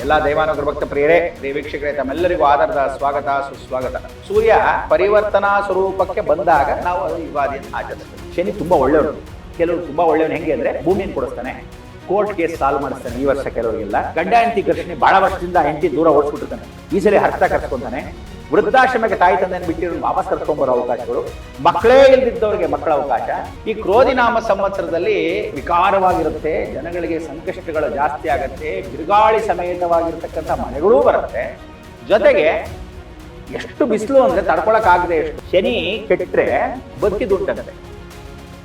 ಎಲ್ಲ ದೈವಾನುಗ್ರ ಭಕ್ತ ಪ್ರಿಯರೇ ದೇವೀಕ್ಷಕರೇ ವೀಕ್ಷಕರೇ, ತಮ್ಮೆಲ್ಲರಿಗೂ ಆಧಾರದ ಸ್ವಾಗತ, ಸುಸ್ವಾಗತ. ಸೂರ್ಯ ಪರಿವರ್ತನಾ ಸ್ವರೂಪಕ್ಕೆ ಬಂದಾಗ ನಾವು ಯುಗಾದಿಯನ್ನು ಆಚರಿಸ್ತೇವೆ. ಶನಿ ತುಂಬಾ ಒಳ್ಳೆಯವರು ಕೆಲವರು ತುಂಬಾ ಒಳ್ಳೆಯವನು ಹೆಂಗೆ ಅಂದ್ರೆ ಭೂಮಿಯನ್ನು ಕೊಡಿಸ್ತಾನೆ. ಕೋರ್ಟ್ ಕೇಸ್ ಸಾಲ್ವ್ ಮಾಡಿಸ್ತಾನೆ ಈ ವರ್ಷ ಕೆಲವರಿಗೆಲ್ಲ. ಗಂಡ ಹೆಂಡತಿ ಘರ್ಷಣೆ ಬಹಳ ವರ್ಷದಿಂದ ಹೆಂಡತಿ ದೂರ ಓಡಿಸ್ಬಿಟ್ಟಿರ್ತಾನೆ. ಈ ಸಲ ಹರ್ತ ಕರ್ಸ್ಕೊಂತಾನೆ. ವೃದ್ಧಾಶ್ರಮಕ್ಕೆ ತಾಯಿ ತಂದೆಯನ್ನು ಬಿಟ್ಟಿರೋ ವಾಪಸ್ ಕರ್ಕೊಂಬರೋ ಅವಕಾಶಗಳು, ಮಕ್ಕಳೇ ಇಲ್ದಿದ್ದವರಿಗೆ ಮಕ್ಕಳ ಅವಕಾಶ, ಈ ಕ್ರೋಧಿನಾಮ ಸಂವತ್ಸರದಲ್ಲಿ ವಿಕಾರವಾಗಿರುತ್ತೆ, ಜನಗಳಿಗೆ ಸಂಕಷ್ಟಗಳು ಜಾಸ್ತಿ ಆಗುತ್ತೆ, ಬಿರುಗಾಳಿ ಸಮೇತವಾಗಿರ್ತಕ್ಕಂಥ ಮನೆಗಳೂ ಬರುತ್ತೆ. ಜೊತೆಗೆ ಎಷ್ಟು ಬಿಸಿಲು ಅಂದ್ರೆ ತಡ್ಕೊಳಕ್ಕಾಗದೆ ಎಷ್ಟು ಶನಿ ಕೆಟ್ಟರೆ ಬದುಕಿದುಂಟಂತೆ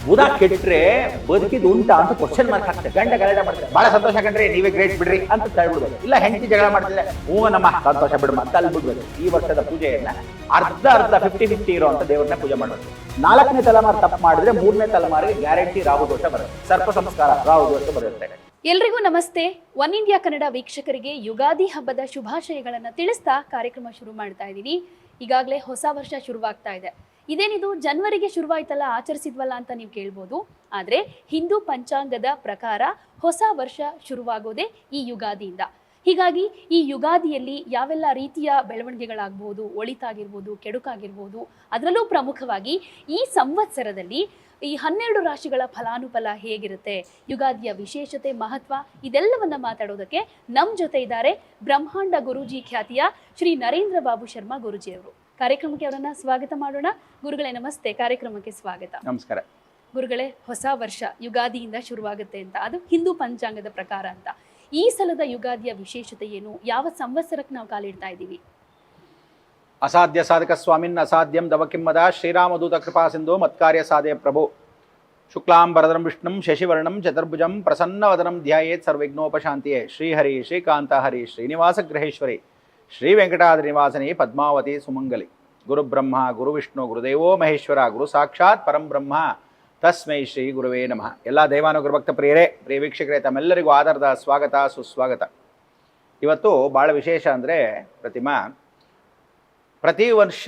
ಬುಧ ಕೆಟ್ಟರೆ ಬದುಕಿದ್ ಉಂಟಾ ಅಂತ ಕ್ವಶನ್ ಮಾರ್ಕ್ ಹಾಕ್ತಾರೆ. ಗಂಡ ಗಲಾಟೆ ಮಾಡ್ತಾರೆ. ಬಹಳ ಸಂತೋಷ ಕಂಡ್ರೆ ನೀವೇ ಗ್ರೇಟ್ ಬಿಡ್ರಿ ಅಂತ ತಳ್ಬಿಡ್ಬೇಕು ಇಲ್ಲ, ಹೆಂಡತಿ ಜಗಳ ಮಾಡ್ತಿದ್ರೆ ಹ್ಞೂ ನಮ್ಮ ಸಂತೋಷ ಬಿಡ್ಮ ಅಂತ ಈ ವರ್ಷದ ಪೂಜೆಯನ್ನ ಅರ್ಧ ಅರ್ಧ ಫಿಫ್ಟಿ ಫಿಫ್ಟಿ ಇರುವಂತ ದೇವರನ್ನ ಪೂಜೆ ಮಾಡಬೇಕು ನಾಲ್ಕನೇ ತಲೆಮಾರು ತಪ್ಪು ಮಾಡಿದ್ರೆ ಮೂರನೇ ತಲೆಮಾರಿಗೆ ಗ್ಯಾರಂಟಿ ರಾಹು ದೋಷ ಬರುತ್ತೆ. ಸರ್ಪ ಸಂಸ್ಕಾರ, ರಾಹು ದೋಷ ಬರುತ್ತೆ. ಎಲ್ರಿಗೂ ನಮಸ್ತೆ. ಒನ್ ಇಂಡಿಯಾ ಕನ್ನಡ ವೀಕ್ಷಕರಿಗೆ ಯುಗಾದಿ ಹಬ್ಬದ ಶುಭಾಶಯಗಳನ್ನು ತಿಳಿಸ್ತಾ ಕಾರ್ಯಕ್ರಮ ಶುರು ಮಾಡ್ತಾ ಇದ್ದೀನಿ. ಈಗಾಗಲೇ ಹೊಸ ವರ್ಷ ಶುರುವಾಗ್ತಾ ಇದೆ. ಇದೇನಿದು? ಜನವರಿಗೆ ಶುರುವಾಯ್ತಲ್ಲ, ಆಚರಿಸಿದ್ವಲ್ಲ ಅಂತ ನೀವು ಕೇಳ್ಬೋದು. ಆದರೆ ಹಿಂದೂ ಪಂಚಾಂಗದ ಪ್ರಕಾರ ಹೊಸ ವರ್ಷ ಶುರುವಾಗೋದೇ ಈ ಯುಗಾದಿಯಿಂದ. ಹೀಗಾಗಿ ಈ ಯುಗಾದಿಯಲ್ಲಿ ಯಾವೆಲ್ಲ ರೀತಿಯ ಬೆಳವಣಿಗೆಗಳಾಗ್ಬೋದು, ಒಳಿತಾಗಿರ್ಬೋದು, ಕೆಡುಕಾಗಿರ್ಬೋದು, ಅದರಲ್ಲೂ ಪ್ರಮುಖವಾಗಿ ಈ ಸಂವತ್ಸರದಲ್ಲಿ ಈ ಹನ್ನೆರಡು ರಾಶಿಗಳ ಫಲಾನುಫಲ ಹೇಗಿರುತ್ತೆ, ಯುಗಾದಿಯ ವಿಶೇಷತೆ, ಮಹತ್ವ, ಇದೆಲ್ಲವನ್ನ ಮಾತಾಡೋದಕ್ಕೆ ನಮ್ಮ ಜೊತೆ ಇದ್ದಾರೆ ಬ್ರಹ್ಮಾಂಡ ಗುರೂಜಿ ಖ್ಯಾತಿಯ ಶ್ರೀ ನರೇಂದ್ರ ಬಾಬು ಶರ್ಮಾ ಗುರುಜಿ ಅವರು ಕಾರ್ಯಕ್ರಮಕ್ಕೆ ಅವರನ್ನ ಸ್ವಾಗತ ಮಾಡೋಣ. ಗುರುಗಳೇ ನಮಸ್ತೆ. ಕಾರ್ಯಕ್ರಮಕ್ಕೆ ಸ್ವಾಗತ. ನಮಸ್ಕಾರ. ಗುರುಗಳೇ ಹೊಸ ವರ್ಷ ಯುಗಾದಿಯಿಂದ ಶುರುವಾಗುತ್ತೆ ಅಂತ. ಅದು ಹಿಂದೂ ಪಂಚಾಂಗದ ಪ್ರಕಾರ ಅಂತ. ಈ ಸಲದ ಯುಗಾದಿಯ ವಿಶೇಷತೆ ಏನು? ಯಾವ ಸಂವತ್ಸರಕ್ಕೆ ನಾವು ಕಾಲಿಡ್ತಾ ಇದ್ದೀವಿ? ಅಸಾಧ್ಯ ಸಾಧಕ ಸ್ವಾಮಿನ್ ಅಸಾಧ್ಯಂ ದವಕಿಮ್ಮದ ಶ್ರೀರಾಮದೂತ ಕೃಪಾ ಸಿಂಧು ಮತ್ಕಾರ್ಯ ಸಾಧೆ ಪ್ರಭು. ಶುಕ್ಲಾಂಬರದರಂ ವಿಷ್ಣು ಶಶಿವರ್ಣಂ ಚತುರ್ಭುಜಂ ಪ್ರಸನ್ನವದನಂ ಧ್ಯಾಯೇತ್ ಸರ್ವಿಘ್ನೋಪಶಾಂತಿಯೇ. ಶ್ರೀಹರಿ ಶ್ರೀಕಾಂತ ಹರಿ ಶ್ರೀನಿವಾಸ ಗೃಹೇಶ್ವರಿ. ಶ್ರೀ ವೆಂಕಟಾದ್ರಿ ನಿವಾಸನಿ ಪದ್ಮಾವತಿ ಸುಮಂಗಲಿ ಗುರುಬ್ರಹ್ಮ ಗುರುವಿಷ್ಣು ಗುರುದೇವೋ ಮಹೇಶ್ವರ ಗುರು ಸಾಕ್ಷಾತ್ ಪರಂಬ್ರಹ್ಮ ತಸ್ಮೈ ಶ್ರೀ ಗುರುವೇ ನಮಃ ಎಲ್ಲ ದೈವಾನುಗ್ರ ಭಕ್ತ ಪ್ರಿಯರೇ ಪ್ರಿಯ ವೀಕ್ಷಕರೇ ತಮ್ಮೆಲ್ಲರಿಗೂ ಆಧಾರದ ಸ್ವಾಗತ ಸುಸ್ವಾಗತ ಇವತ್ತು ಭಾಳ ವಿಶೇಷ ಅಂದರೆ ಪ್ರತಿಮಾ ಪ್ರತಿ ವರ್ಷ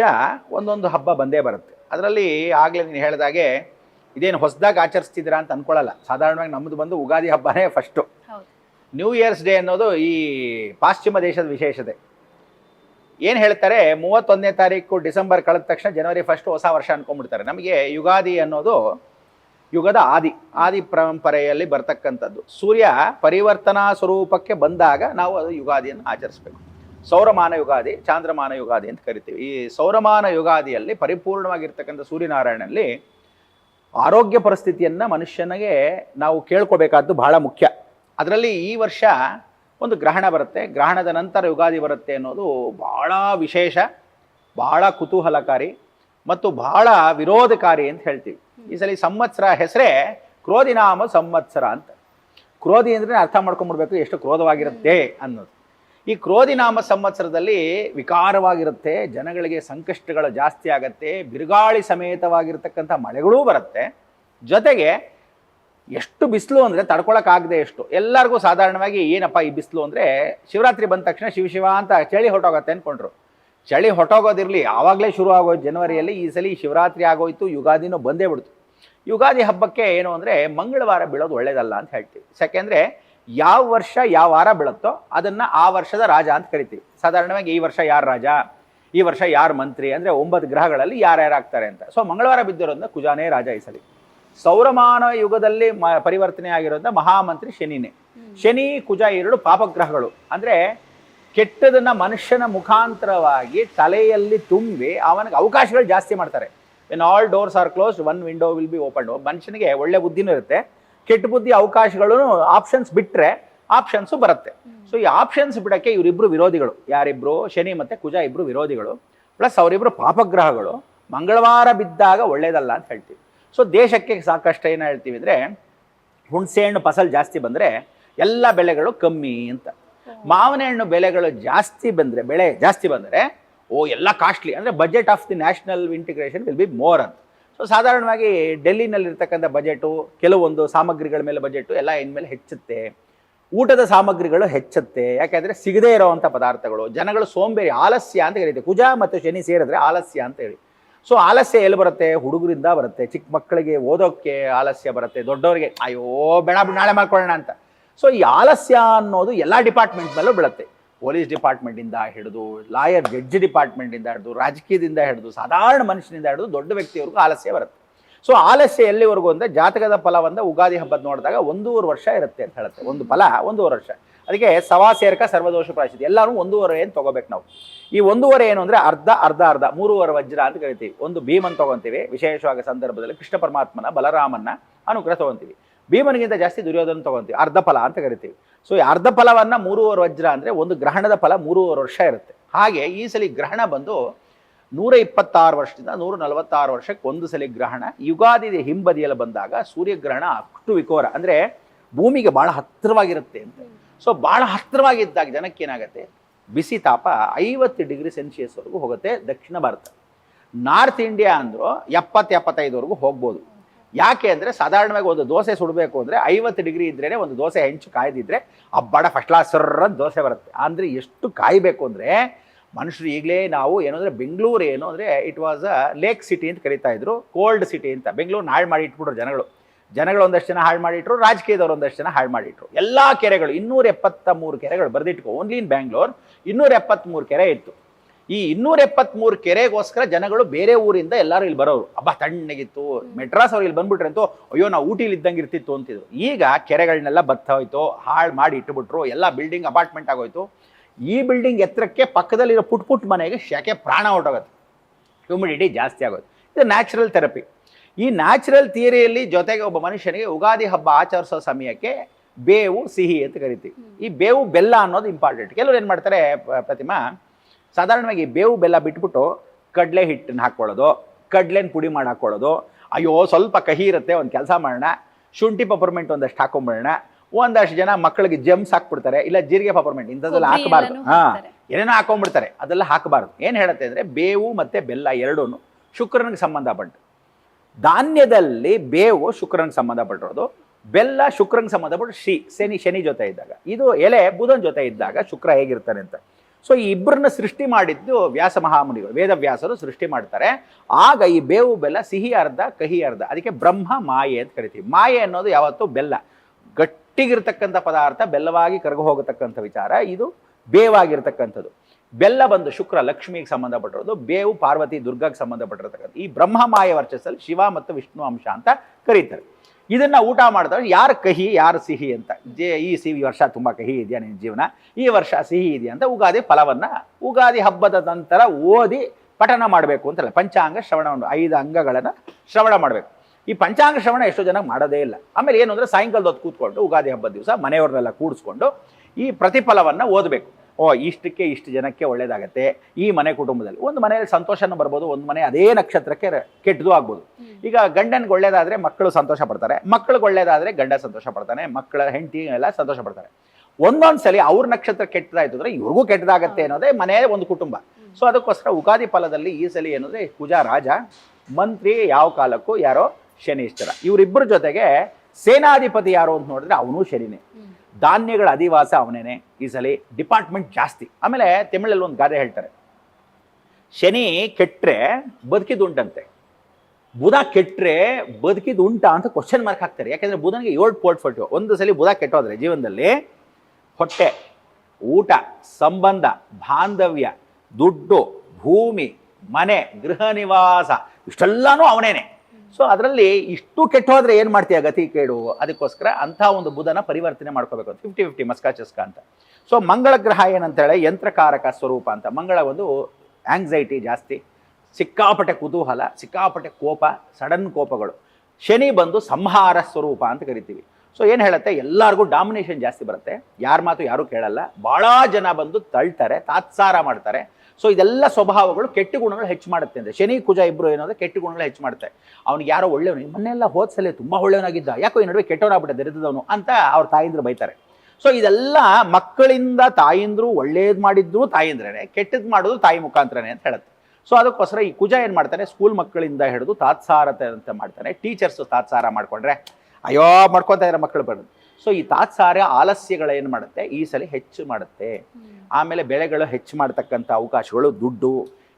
ಒಂದೊಂದು ಹಬ್ಬ ಬಂದೇ ಬರುತ್ತೆ. ಅದರಲ್ಲಿ ಆಗಲೇ ನೀನು ಹೇಳಿದಾಗೆ ಇದೇನು ಹೊಸದಾಗಿ ಆಚರಿಸ್ತಿದ್ದೀರಾ ಅಂತ ಅನ್ಕೊಳ್ಳಲ್ಲ. ಸಾಧಾರಣವಾಗಿ ನಮ್ಮದು ಬಂದು ಉಗಾದಿ ಹಬ್ಬನೇ ಫಸ್ಟು ನ್ಯೂ ಇಯರ್ಸ್ ಡೇ ಅನ್ನೋದು ಈ ಪಾಶ್ಚಿಮ ದೇಶದ ವಿಶೇಷತೆ. ಏನು ಹೇಳ್ತಾರೆ, ಮೂವತ್ತೊಂದನೇ ತಾರೀಕು ಡಿಸೆಂಬರ್ ಕಳೆದ ತಕ್ಷಣ ಜನವರಿ ಫಸ್ಟ್ ಹೊಸ ವರ್ಷ ಅನ್ಕೊಂಡ್ಬಿಡ್ತಾರೆ. ನಮಗೆ ಯುಗಾದಿ ಅನ್ನೋದು ಯುಗದ ಆದಿ ಆದಿ ಪರಂಪರೆಯಲ್ಲಿ ಬರ್ತಕ್ಕಂಥದ್ದು. ಸೂರ್ಯ ಪರಿವರ್ತನಾ ಸ್ವರೂಪಕ್ಕೆ ಬಂದಾಗ ನಾವು ಅದು ಯುಗಾದಿಯನ್ನು ಆಚರಿಸ್ಬೇಕು. ಸೌರಮಾನ ಯುಗಾದಿ, ಚಾಂದ್ರಮಾನ ಯುಗಾದಿ ಅಂತ ಕರಿತೀವಿ. ಈ ಸೌರಮಾನ ಯುಗಾದಿಯಲ್ಲಿ ಪರಿಪೂರ್ಣವಾಗಿರ್ತಕ್ಕಂಥ ಸೂರ್ಯನಾರಾಯಣನಲ್ಲಿ ಆರೋಗ್ಯ ಪರಿಸ್ಥಿತಿಯನ್ನು ಮನುಷ್ಯನಿಗೆ ನಾವು ಕೇಳ್ಕೋಬೇಕಾದ್ದು ಬಹಳ ಮುಖ್ಯ. ಅದರಲ್ಲಿ ಈ ವರ್ಷ ಒಂದು ಗ್ರಹಣ ಬರುತ್ತೆ. ಗ್ರಹಣದ ನಂತರ ಯುಗಾದಿ ಬರುತ್ತೆ ಅನ್ನೋದು ಬಹಳ ವಿಶೇಷ, ಬಹಳ ಕುತೂಹಲಕಾರಿ ಮತ್ತು ಬಹಳ ವಿರೋಧಕಾರಿ ಅಂತ ಹೇಳ್ತೀವಿ. ಈ ಸಲ ಸಂವತ್ಸರ ಹೆಸರೇ ಕ್ರೋಧಿನಾಮ ಸಂವತ್ಸರ ಅಂತ. ಕ್ರೋಧಿ ಅಂದರೆ ಅರ್ಥ ಮಾಡ್ಕೊಂಡ್ಬಿಡ್ಬೇಕು ಎಷ್ಟು ಕ್ರೋಧವಾಗಿರುತ್ತೆ ಅನ್ನೋದು. ಈ ಕ್ರೋಧಿನಾಮ ಸಂವತ್ಸರದಲ್ಲಿ ವಿಕಾರವಾಗಿರುತ್ತೆ, ಜನಗಳಿಗೆ ಸಂಕಷ್ಟಗಳು ಜಾಸ್ತಿ ಆಗತ್ತೆ, ಬಿರುಗಾಳಿ ಸಮೇತವಾಗಿರ್ತಕ್ಕಂಥ ಮಳೆಗಳೂ ಬರುತ್ತೆ. ಜೊತೆಗೆ ಎಷ್ಟು ಬಿಸಿಲು ಅಂದರೆ ತಡ್ಕೊಳಕ್ಕಾಗದೆ ಎಷ್ಟು? ಎಲ್ಲರಿಗೂ ಸಾಧಾರಣವಾಗಿ ಏನಪ್ಪ ಈ ಬಿಸಿಲು ಅಂದರೆ? ಶಿವರಾತ್ರಿ ಬಂದ ತಕ್ಷಣ ಶಿವ ಶಿವ ಅಂತ ಚಳಿ ಹೊಟ್ಟೋಗತ್ತೆ ಅಂದ್ಕೊಂಡ್ರು ಚಳಿ ಹೊಟ್ಟೋಗೋದಿರಲಿ ಆವಾಗಲೇ ಶುರು ಆಗೋಯ್ತು ಜನವರಿಯಲ್ಲಿ ಈ ಸಲ ಶಿವರಾತ್ರಿ ಆಗೋಯ್ತು, ಯುಗಾದಿನೂ ಬಂದೇ ಬಿಡ್ತು. ಯುಗಾದಿ ಹಬ್ಬಕ್ಕೆ ಏನು ಅಂದರೆ ಮಂಗಳವಾರ ಬೀಳೋದು ಒಳ್ಳೇದಲ್ಲ ಅಂತ ಹೇಳ್ತೀವಿ. ಯಾಕೆಂದರೆ ಯಾವ ವರ್ಷ ಯಾವ ವಾರ ಬೀಳುತ್ತೋ ಅದನ್ನು ಆ ವರ್ಷದ ರಾಜ ಅಂತ ಕರಿತೀವಿ. ಸಾಧಾರಣವಾಗಿ ಈ ವರ್ಷ ಯಾರು ರಾಜ? ಈ ವರ್ಷ ಯಾರು ಮಂತ್ರಿ? ಅಂದರೆ ಒಂಬತ್ತು ಗ್ರಹಗಳಲ್ಲಿ ಯಾರ್ಯಾರು ಆಗ್ತಾರೆ ಅಂತ. ಸೊ ಮಂಗಳವಾರ ಬಿದ್ದಿರೋದನ್ನ ಕುಜಾನೇ ರಾಜ ಈ ಸಲ. ಸೌರಮಾನ ಯುಗದಲ್ಲಿ ಮ ಪರಿವರ್ತನೆ ಆಗಿರೋದ್ರಿಂದ ಮಹಾಮಂತ್ರಿ ಶನಿನೇ. ಶನಿ ಕುಜ ಎರಡು ಪಾಪಗ್ರಹಗಳು. ಅಂದರೆ ಕೆಟ್ಟದನ್ನ ಮನುಷ್ಯನ ಮುಖಾಂತರವಾಗಿ ತಲೆಯಲ್ಲಿ ತುಂಬಿ ಅವನಿಗೆ ಅವಕಾಶಗಳು ಜಾಸ್ತಿ ಮಾಡ್ತಾರೆ. When all doors are close one window will be open ಮನುಷ್ಯನಿಗೆ ಒಳ್ಳೆ ಬುದ್ಧಿನೂ ಇರುತ್ತೆ. ಕೆಟ್ಟ ಬುದ್ಧಿ ಅವಕಾಶಗಳು ಆಪ್ಷನ್ಸ್ ಬಿಟ್ಟರೆ ಆಪ್ಷನ್ಸು ಬರುತ್ತೆ. ಸೊ ಈ ಆಪ್ಷನ್ಸ್ ಬಿಡೋಕ್ಕೆ ಇವರಿಬ್ಬರು ವಿರೋಧಿಗಳು. ಯಾರಿಬ್ರು? ಶನಿ ಮತ್ತು ಕುಜ ಇಬ್ಬರು ವಿರೋಧಿಗಳು. ಪ್ಲಸ್ ಅವರಿಬ್ಬರು ಪಾಪಗ್ರಹಗಳು. ಮಂಗಳವಾರ ಬಿದ್ದಾಗ ಒಳ್ಳೇದಲ್ಲ ಅಂತ ಹೇಳ್ತೀವಿ. ಸೊ ದೇಶಕ್ಕೆ ಸಾಕಷ್ಟು ಏನು ಹೇಳ್ತೀವಿ ಅಂದರೆ ಹುಣಸೆ ಹಣ್ಣು ಫಸಲ್ ಜಾಸ್ತಿ ಬಂದರೆ ಎಲ್ಲ ಬೆಳೆಗಳು ಕಮ್ಮಿ ಅಂತ. ಮಾವಿನ ಹಣ್ಣು ಬೆಲೆಗಳು ಜಾಸ್ತಿ ಬಂದರೆ ಬೆಳೆ ಜಾಸ್ತಿ ಬಂದರೆ ಓ ಎಲ್ಲ ಕಾಸ್ಟ್ಲಿ ಅಂದರೆ budget of the national integration will be more ಅಂತ. ಸೊ ಸಾಧಾರಣವಾಗಿ ಡೆಲ್ಲಿನಲ್ಲಿರ್ತಕ್ಕಂಥ ಬಜೆಟು ಕೆಲವೊಂದು ಸಾಮಗ್ರಿಗಳ ಮೇಲೆ ಬಜೆಟು ಎಲ್ಲ ಇನ್ಮೇಲೆ ಹೆಚ್ಚುತ್ತೆ. ಊಟದ ಸಾಮಗ್ರಿಗಳು ಹೆಚ್ಚುತ್ತೆ. ಯಾಕೆಂದರೆ ಸಿಗದೇ ಇರೋವಂಥ ಪದಾರ್ಥಗಳು ಜನಗಳು ಸೋಂಬೇರಿ ಆಲಸ್ಯ ಅಂತ ಕರೀತೀವಿ. ಕುಜ ಮತ್ತು ಶನಿ ಸೇರಿದ್ರೆ ಆಲಸ್ಯ ಅಂತ ಹೇಳಿ. ಸೊ ಆಲಸ್ಯ ಎಲ್ಲಿ ಬರುತ್ತೆ? ಹುಡುಗರಿಂದ ಬರುತ್ತೆ. ಚಿಕ್ಕ ಮಕ್ಕಳಿಗೆ ಓದೋಕ್ಕೆ ಆಲಸ್ಯ ಬರುತ್ತೆ. ದೊಡ್ಡವರಿಗೆ, ಅಯ್ಯೋ, ಬೇಡ ನಾಳೆ ಮಾಡ್ಕೊಳ್ಳೋಣ ಅಂತ. ಸೊ ಈ ಆಲಸ್ಯ ಅನ್ನೋದು ಎಲ್ಲ ಡಿಪಾರ್ಟ್ಮೆಂಟ್ ಮೇಲೂ ಬೀಳುತ್ತೆ. ಪೊಲೀಸ್ ಡಿಪಾರ್ಟ್ಮೆಂಟಿಂದ ಹಿಡಿದು ಲಾಯರ್ ಜಡ್ಜ್ ಡಿಪಾರ್ಟ್ಮೆಂಟಿಂದ ಹಿಡಿದು, ರಾಜಕೀಯದಿಂದ ಹಿಡಿದು, ಸಾಧಾರಣ ಮನುಷ್ಯನಿಂದ ಹಿಡಿದು ದೊಡ್ಡ ವ್ಯಕ್ತಿಯವರೆಗೂ ಆಲಸ್ಯ ಬರುತ್ತೆ. ಸೊ ಆಲಸ್ಯ ಎಲ್ಲಿವರೆಗೂ ಅಂದರೆ ಜಾತಕದ ಫಲವಂದ ಉಗಾದಿ ಹಬ್ಬದ ನೋಡಿದಾಗ ಒಂದೂವರೆ ವರ್ಷ ಇರುತ್ತೆ ಅಂತ ಹೇಳುತ್ತೆ. ಒಂದು ಫಲ, ಒಂದೂವರೆ ವರ್ಷ. ಅದಕ್ಕೆ ಸವಾ ಸೇರ್ಕ ಸರ್ವದೋಷ ಪ್ರಾಶಿತಿ ಎಲ್ಲರೂ ಒಂದೂವರೆ ಏನು ತೊಗೋಬೇಕು ನಾವು. ಈ ಒಂದೂವರೆ ಏನು ಅಂದರೆ ಅರ್ಧ ಅರ್ಧ ಅರ್ಧ, ಮೂರುವರೆ ವಜ್ರ ಅಂತ ಕರಿತೀವಿ. ಒಂದು ಭೀಮನ್ ತೊಗೊತೀವಿ. ವಿಶೇಷವಾದ ಸಂದರ್ಭದಲ್ಲಿ ಕೃಷ್ಣ ಪರಮಾತ್ಮನ, ಬಲರಾಮನ್ನ ಅನುಗ್ರಹ ತೊಗೊತೀವಿ. ಭೀಮನಿಗಿಂತ ಜಾಸ್ತಿ ದುರ್ಯೋಧನ ತೊಗೊತೀವಿ. ಅರ್ಧ ಫಲ ಅಂತ ಕರಿತೀವಿ. ಸೊ ಈ ಅರ್ಧ ಫಲವನ್ನು ಮೂರುವರೆ ವಜ್ರ ಅಂದರೆ ಒಂದು ಗ್ರಹಣದ ಫಲ ಮೂರುವರೆ ವರ್ಷ ಇರುತ್ತೆ. ಹಾಗೆ ಈ ಸಲ ಗ್ರಹಣ ಬಂದು ನೂರ ಇಪ್ಪತ್ತಾರು ವರ್ಷದಿಂದ ನೂರ ನಲವತ್ತಾರು ವರ್ಷಕ್ಕೆ ಒಂದು ಸಲ ಗ್ರಹಣ ಯುಗಾದಿ ಹಿಂಬದಿಯಲ್ಲಿ ಬಂದಾಗ ಸೂರ್ಯಗ್ರಹಣ ಅಷ್ಟು ವಿಕೋರ. ಅಂದರೆ ಭೂಮಿಗೆ ಭಾಳ ಹತ್ತಿರವಾಗಿರುತ್ತೆ ಅಂತ. ಸೊ ಭಾಳ ಹತ್ತಿರವಾಗಿದ್ದಾಗ ಜನಕ್ಕೆ ಏನಾಗುತ್ತೆ? ಬಿಸಿ ತಾಪ ಐವತ್ತು ಡಿಗ್ರಿ ಸೆಲ್ಸಿಯಸ್ವರೆಗೂ ಹೋಗುತ್ತೆ ದಕ್ಷಿಣ ಭಾರತ. ನಾರ್ತ್ ಇಂಡಿಯಾ ಅಂದರೂ ಎಪ್ಪತ್ತು ಎಪ್ಪತ್ತೈದುವರೆಗೂ ಹೋಗ್ಬೋದು. ಯಾಕೆ ಅಂದರೆ ಸಾಧಾರಣವಾಗಿ ಒಂದು ದೋಸೆ ಸುಡಬೇಕು ಅಂದರೆ ಐವತ್ತು ಡಿಗ್ರಿ ಇದ್ರೇ ಒಂದು ದೋಸೆ ಹೆಂಚು ಕಾಯ್ದಿದ್ರೆ ಬಡ ಫಸ್ಟ್ ಕ್ಲಾಸ್ ಸರ್ರಂತ ದೋಸೆ ಬರುತ್ತೆ. ಅಂದರೆ ಎಷ್ಟು ಕಾಯಬೇಕು ಅಂದರೆ ಮನುಷ್ಯರು ಈಗಲೇ ನಾವು ಏನು ಅಂದರೆ ಬೆಂಗಳೂರು ಏನು ಅಂದರೆ it was a lake city ಅಂತ ಕರಿತಾ ಇದ್ರು ಕೋಲ್ಡ್ ಸಿಟಿ ಅಂತ. ಬೆಂಗಳೂರು ನಾಳೆ ಮಾಡಿ ಇಟ್ಬಿಟ್ರು ಜನಗಳು. ಜನಗಳು ಒಂದಷ್ಟು ಜನ ಹಾಳು ಮಾಡಿಟ್ರು ರಾಜಕೀಯದವ್ರು ಒಂದಷ್ಟು ಜನ ಹಾಳು ಮಾಡಿಟ್ರು. ಎಲ್ಲ ಕೆರೆಗಳು ಇನ್ನೂರ ಎಪ್ಪತ್ತ ಮೂರು ಕೆರೆಗಳು ಬರೆದಿಟ್ಕೊ ಓನ್ಲಿ ಇನ್ ಬ್ಯಾಂಗ್ಳೂರ್ ಇನ್ನೂರ ಎಪ್ಪತ್ತ್ಮೂರು ಕೆರೆ ಇತ್ತು. ಈ ಇನ್ನೂರ ಎಪ್ಪತ್ತ್ಮೂರು ಕೆರೆಗೋಸ್ಕರ ಜನಗಳು ಬೇರೆ ಊರಿಂದ ಎಲ್ಲರೂ ಇಲ್ಲಿ ಬರೋರು. ಅಬ್ಬ ತಣ್ಣಗಿತ್ತು. ಮೆಡ್ರಾಸ್ ಅವ್ರು ಇಲ್ಲಿ ಬಂದ್ಬಿಟ್ರೆ ಅಂತೂ ಅಯ್ಯೋ ನಾವು ಊಟಿಲಿ ಇದ್ದಂಗೆ ಇರ್ತಿತ್ತು ಅಂತಿದ್ರು. ಈಗ ಕೆರೆಗಳನ್ನೆಲ್ಲ ಬತ್ತ ಹೋಯ್ತು ಹಾಳು ಮಾಡಿ ಇಟ್ಟುಬಿಟ್ರು ಎಲ್ಲ ಬಿಲ್ಡಿಂಗ್ ಅಪಾರ್ಟ್ಮೆಂಟ್ ಆಗೋಯ್ತು. ಈ ಬಿಲ್ಡಿಂಗ್ ಎತ್ತರಕ್ಕೆ ಪಕ್ಕದಲ್ಲಿರೋ ಪುಟ್ ಪುಟ್ ಮನೆಗೆ ಶಾಖೆ ಪ್ರಾಣ ಹೊರಟೋಗುತ್ತೆ. ಹ್ಯೂಮಿಡಿಟಿ ಜಾಸ್ತಿ ಆಗೋದು ಇದು ನ್ಯಾಚುರಲ್ ಥೆರಪಿ ಈ ನ್ಯಾಚುರಲ್ ಥಿಯರಿಯಲ್ಲಿ ಜೊತೆಗೆ ಒಬ್ಬ ಮನುಷ್ಯನಿಗೆ ಯುಗಾದಿ ಹಬ್ಬ ಆಚರಿಸೋ ಸಮಯಕ್ಕೆ ಬೇವು ಸಿಹಿ ಅಂತ ಕರಿತೀವಿ. ಈ ಬೇವು ಬೆಲ್ಲ ಅನ್ನೋದು ಇಂಪಾರ್ಟೆಂಟ್ ಕೆಲವರು ಏನು ಮಾಡ್ತಾರೆ ಪ್ರತಿಮಾ ಸಾಧಾರಣವಾಗಿ ಬೇವು ಬೆಲ್ಲ ಬಿಟ್ಬಿಟ್ಟು ಕಡಲೆ ಹಿಟ್ಟನ್ನ ಹಾಕ್ಕೊಳ್ಳೋದು ಕಡ್ಲೆನ ಪುಡಿ ಮಾಡಿ ಹಾಕ್ಕೊಳ್ಳೋದು ಅಯ್ಯೋ ಸ್ವಲ್ಪ ಕಹಿ ಇರುತ್ತೆ ಒಂದು ಕೆಲಸ ಮಾಡೋಣ ಶುಂಠಿ ಪಪರ್ಮೆಂಟ್ ಒಂದಷ್ಟು ಹಾಕೊಂಬಿಡೋಣ ಒಂದಷ್ಟು ಜನ ಮಕ್ಕಳಿಗೆ ಜಮ್ಸ್ ಹಾಕ್ಬಿಡ್ತಾರೆ ಇಲ್ಲ ಜೀರಿಗೆ ಪಪರ್ಮೆಂಟ್ ಇಂಥದ್ದೆಲ್ಲ ಹಾಕಬಾರ್ದು. ಹಾಂ. ಏನೇನೋ ಹಾಕೊಂಡ್ಬಿಡ್ತಾರೆ ಅದೆಲ್ಲ ಹಾಕಬಾರ್ದು. ಏನು ಹೇಳುತ್ತೆ ಅಂದರೆ ಬೇವು ಮತ್ತು ಬೆಲ್ಲ ಎರಡೂ ಶುಕ್ರನಿಗೆ ಸಂಬಂಧಪಟ್ಟು ಧಾನ್ಯದಲ್ಲಿ ಬೇವು ಶುಕ್ರನಿಗೆ ಸಂಬಂಧಪಟ್ಟಿರೋದು, ಬೆಲ್ಲ ಶುಕ್ರನಿಗೆ ಸಂಬಂಧಪಟ್ಟು ಶ್ರೀ ಶನಿ ಶನಿ ಜೊತೆ ಇದ್ದಾಗ. ಇದು ಎಲೆ, ಬುಧನ ಜೊತೆ ಇದ್ದಾಗ ಶುಕ್ರ ಹೇಗಿರ್ತಾನೆ ಅಂತ. ಸೊ ಈ ಇಬ್ಬರನ್ನ ಸೃಷ್ಟಿ ಮಾಡಿದ್ದು ವ್ಯಾಸ ಮಹಾಮುನಿಗಳು, ವೇದವ್ಯಾಸರು ಸೃಷ್ಟಿ ಮಾಡ್ತಾರೆ. ಆಗ ಈ ಬೇವು, ಬೆಲ್ಲ, ಸಿಹಿ, ಅರ್ಧ, ಕಹಿ, ಅರ್ಧ, ಅದಕ್ಕೆ ಬ್ರಹ್ಮ, ಮಾಯೆ ಅಂತ ಕರಿತೀವಿ. ಮಾಯೆ ಅನ್ನೋದು ಯಾವತ್ತೂ ಬೆಲ್ಲ. ಗಟ್ಟಿಗಿರ್ತಕ್ಕಂಥ ಪದಾರ್ಥ, ಬೆಲ್ಲವಾಗಿ ಕರಗು ಹೋಗತಕ್ಕಂಥ ವಿಚಾರ. ಇದು ಬೇವಾಗಿರ್ತಕ್ಕಂಥದ್ದು. ಬೆಲ್ಲ ಬಂದು ಶುಕ್ರ, ಲಕ್ಷ್ಮಿಗೆ ಸಂಬಂಧಪಟ್ಟಿರೋದು, ಬೇವು, ಪಾರ್ವತಿ ದುರ್ಗಕ್ಕೆ ಸಂಬಂಧಪಟ್ಟಿರತಕ್ಕಂಥ ಈ ಬ್ರಹ್ಮಮಾಯ ವರ್ಚಸ್ಸಲ್ಲಿ ಶಿವ ಮತ್ತು ವಿಷ್ಣು ಅಂಶ ಅಂತ ಕರೀತಾರೆ. ಇದನ್ನ ಊಟ ಮಾಡಿದಾಗ ಯಾರು ಕಹಿ, ಯಾರು ಸಿಹಿ ಅಂತ. ಜೇ, ಈ ಸಿಹಿ ವರ್ಷ ತುಂಬ ಕಹಿ ಇದೆಯಾ ನಿನ್ನ ಜೀವನ? ಈ ವರ್ಷ ಸಿಹಿ ಇದೆಯಾ ಅಂತ ಉಗಾದಿ ಫಲವನ್ನ ಉಗಾದಿ ಹಬ್ಬದ ನಂತರ ಓದಿ ಪಠನ ಮಾಡಬೇಕು ಅಂತಲ್ಲ ಪಂಚಾಂಗ ಶ್ರವಣವನ್ನು ಐದು ಅಂಗಗಳನ್ನು ಶ್ರವಣ ಮಾಡಬೇಕು. ಈ ಪಂಚಾಂಗ ಶ್ರವಣ ಎಷ್ಟೋ ಜನ ಮಾಡೋದೇ ಇಲ್ಲ. ಆಮೇಲೆ ಏನು ಅಂದರೆ ಸಾಯಂಕಾಲದ ಹೊತ್ತು ಕೂತ್ಕೊಂಡು ಉಗಾದಿ ಹಬ್ಬದ ದಿವಸ ಮನೆಯವ್ರನ್ನೆಲ್ಲ ಕೂಡಿಸ್ಕೊಂಡು ಈ ಪ್ರತಿಫಲವನ್ನು ಓದಬೇಕು. ಓ ಇಷ್ಟಕ್ಕೆ ಇಷ್ಟು ಜನಕ್ಕೆ ಒಳ್ಳೇದಾಗತ್ತೆ. ಈ ಮನೆ ಕುಟುಂಬದಲ್ಲಿ ಒಂದು ಮನೆಯಲ್ಲಿ ಸಂತೋಷನೂ ಬರ್ಬೋದು ಒಂದು ಮನೆ ಅದೇ ನಕ್ಷತ್ರಕ್ಕೆ ಕೆಟ್ಟದು ಆಗ್ಬೋದು. ಈಗ ಗಂಡನ್ಗೆ ಒಳ್ಳೇದಾದ್ರೆ ಮಕ್ಕಳು ಸಂತೋಷ ಪಡ್ತಾರೆ ಮಕ್ಕಳಿಗೆ ಒಳ್ಳೇದಾದ್ರೆ ಗಂಡ ಸಂತೋಷ ಪಡ್ತಾನೆ ಮಕ್ಕಳ ಹೆಂಡತಿ ಎಲ್ಲ ಸಂತೋಷ ಪಡ್ತಾರೆ. ಒಂದೊಂದು ಸಲ ಅವ್ರ ನಕ್ಷತ್ರ ಕೆಟ್ಟದಾಯ್ತು ಅಂದರೆ ಇವ್ರಿಗೂ ಕೆಟ್ಟದಾಗತ್ತೆ ಅನ್ನೋದೇ ಮನೆ ಒಂದು ಕುಟುಂಬ. ಸೊ ಅದಕ್ಕೋಸ್ಕರ ಉಗಾದಿ ಫಲದಲ್ಲಿ ಈ ಸಲ ಏನಂದರೆ ಪೂಜಾ ರಾಜ ಮಂತ್ರಿ ಯಾವ ಕಾಲಕ್ಕೂ ಯಾರೋ ಶನಿಶ್ಚರ. ಇವರಿಬ್ಬರ ಜೊತೆಗೆ ಸೇನಾಧಿಪತಿ ಯಾರು ಅಂತ ನೋಡಿದ್ರೆ ಅವನು ಶನಿನೇ. ಧಾನ್ಯಗಳ ಅಧಿವಾಸ ಅವನೇನೆ. ಈ ಸಲ ಡಿಪಾರ್ಟ್ಮೆಂಟ್ ಜಾಸ್ತಿ. ಆಮೇಲೆ ತಮಿಳಲ್ಲಿ ಒಂದು ಗಾದೆ ಹೇಳ್ತಾರೆ. ಶನಿ ಕೆಟ್ಟರೆ ಬದುಕಿದುಂಟಂತೆ. ಬುಧ ಕೆಟ್ಟರೆ ಬದುಕಿದ್ದು ಉಂಟಾ ಅಂತ ಕ್ವಶನ್ ಮಾರ್ಕ್ ಹಾಕ್ತಾರೆ. ಯಾಕೆಂದ್ರೆ ಬುಧನಿಗೆ ಏಳು ಪೋರ್ಟ್ಫೋಲಿಯೋ ಒಂದು ಸಲ ಬುಧ ಕೆಟ್ಟೋದ್ರೆ ಜೀವನದಲ್ಲಿ ಹೊಟ್ಟೆ, ಊಟ, ಸಂಬಂಧ, ಬಾಂಧವ್ಯ, ದುಡ್ಡು, ಭೂಮಿ, ಮನೆ, ಗೃಹ ನಿವಾಸ, ಇಷ್ಟೆಲ್ಲನೂ ಅವನೇನೆ. ಸೊ ಅದರಲ್ಲಿ ಇಷ್ಟು ಕೆಟ್ಟೋದ್ರೆ ಏನು ಮಾಡ್ತೀಯ ಗತಿ ಕೇಡು? ಅದಕ್ಕೋಸ್ಕರ ಅಂಥ ಒಂದು ಬುಧನ ಪರಿವರ್ತನೆ ಮಾಡ್ಕೋಬೇಕು. ಫಿಫ್ಟಿ ಫಿಫ್ಟಿ ಮಸ್ಕಾ ಚಸ್ಕ ಅಂತ. ಸೊ ಮಂಗಳ ಗ್ರಹ ಏನಂತೇಳಿ? ಯಂತ್ರಕಾರಕ ಸ್ವರೂಪ ಅಂತ. ಮಂಗಳ ಒಂದು ಆಂಗ್ಸೈಟಿ ಜಾಸ್ತಿ. ಸಿಕ್ಕಾಪಟ್ಟೆ ಕುತೂಹಲ, ಸಿಕ್ಕಾಪಟ್ಟೆ ಕೋಪ ಸಡನ್ ಕೋಪಗಳು. ಶನಿ ಬಂದು ಸಂಹಾರ ಸ್ವರೂಪ ಅಂತ ಕರಿತೀವಿ. ಸೊ ಏನು ಹೇಳುತ್ತೆ? ಎಲ್ಲರಿಗೂ ಡಾಮಿನೇಷನ್ ಜಾಸ್ತಿ ಬರುತ್ತೆ. ಯಾರ ಮಾತು ಯಾರೂ ಕೇಳಲ್ಲ. ಭಾಳ ಜನ ಬಂದು ತಳ್ತಾರೆ, ತಾತ್ಸಾರ ಮಾಡ್ತಾರೆ. ಸೊ ಇದೆಲ್ಲ ಸ್ವಭಾವಗಳು ಕೆಟ್ಟ ಗುಣಗಳು ಹೆಚ್ಚು ಮಾಡುತ್ತೆ ಅಂದರೆ. ಶನಿ, ಕುಜ ಇಬ್ಬರು ಏನಂದ್ರೆ ಕೆಟ್ಟ ಗುಣಗಳು ಹೆಚ್ಚು ಮಾಡುತ್ತೆ. ಅವ್ನಿಗೆ ಯಾರೋ ಒಳ್ಳೆಯವನು. ಮೊನ್ನೆಲ್ಲ ಹೋದ್ಸಲೇ ತುಂಬ ಒಳ್ಳೆಯವನಾಗಿದ್ದ. ಯಾಕೋ ಈ ನಡುವೆ ಕೆಟ್ಟವನಾಗ್ಬಿಟ್ಟೆ, ದರಿದ್ರದವನು ಅಂತ ಅವ್ರ ತಾಯಿಂದ್ರು ಬೈತಾರೆ. ಸೊ ಇದೆಲ್ಲ ಮಕ್ಕಳಿಂದ ತಾಯಿಂದ್ರು ಒಳ್ಳೇದು ಮಾಡಿದ್ರು ತಾಯಿಂದ್ರೇನೆ ಕೆಟ್ಟದ್ದು ಮಾಡೋದು ತಾಯಿ ಮುಖಾಂತರನೇ ಅಂತ ಹೇಳುತ್ತೆ. ಸೊ ಅದಕ್ಕೋಸ್ಕರ ಈ ಕುಜ ಏನು ಮಾಡ್ತಾನೆ? ಸ್ಕೂಲ್ ಮಕ್ಕಳಿಂದ ಹಿಡಿದು ತಾತ್ಸಾರತೆ ಅಂತ ಮಾಡ್ತಾನೆ. ಟೀಚರ್ಸ್ ತಾತ್ಸಾರ ಮಾಡ್ಕೊಂಡ್ರೆ, ಅಯ್ಯೋ ಮಾಡ್ಕೊತಾ ಇರೋ ಮಕ್ಕಳು ಬರೋದು. ಸೊ ಈ ತಾತ್ಸಾರ ಆಲಸ್ಯಗಳೇನು ಏನು ಮಾಡುತ್ತೆ? ಈ ಸಲ ಹೆಚ್ಚು ಮಾಡುತ್ತೆ. ಆಮೇಲೆ ಬೆಳೆಗಳು ಹೆಚ್ಚು ಮಾಡ್ತಕ್ಕಂಥ ಅವಕಾಶಗಳು ದುಡ್ಡು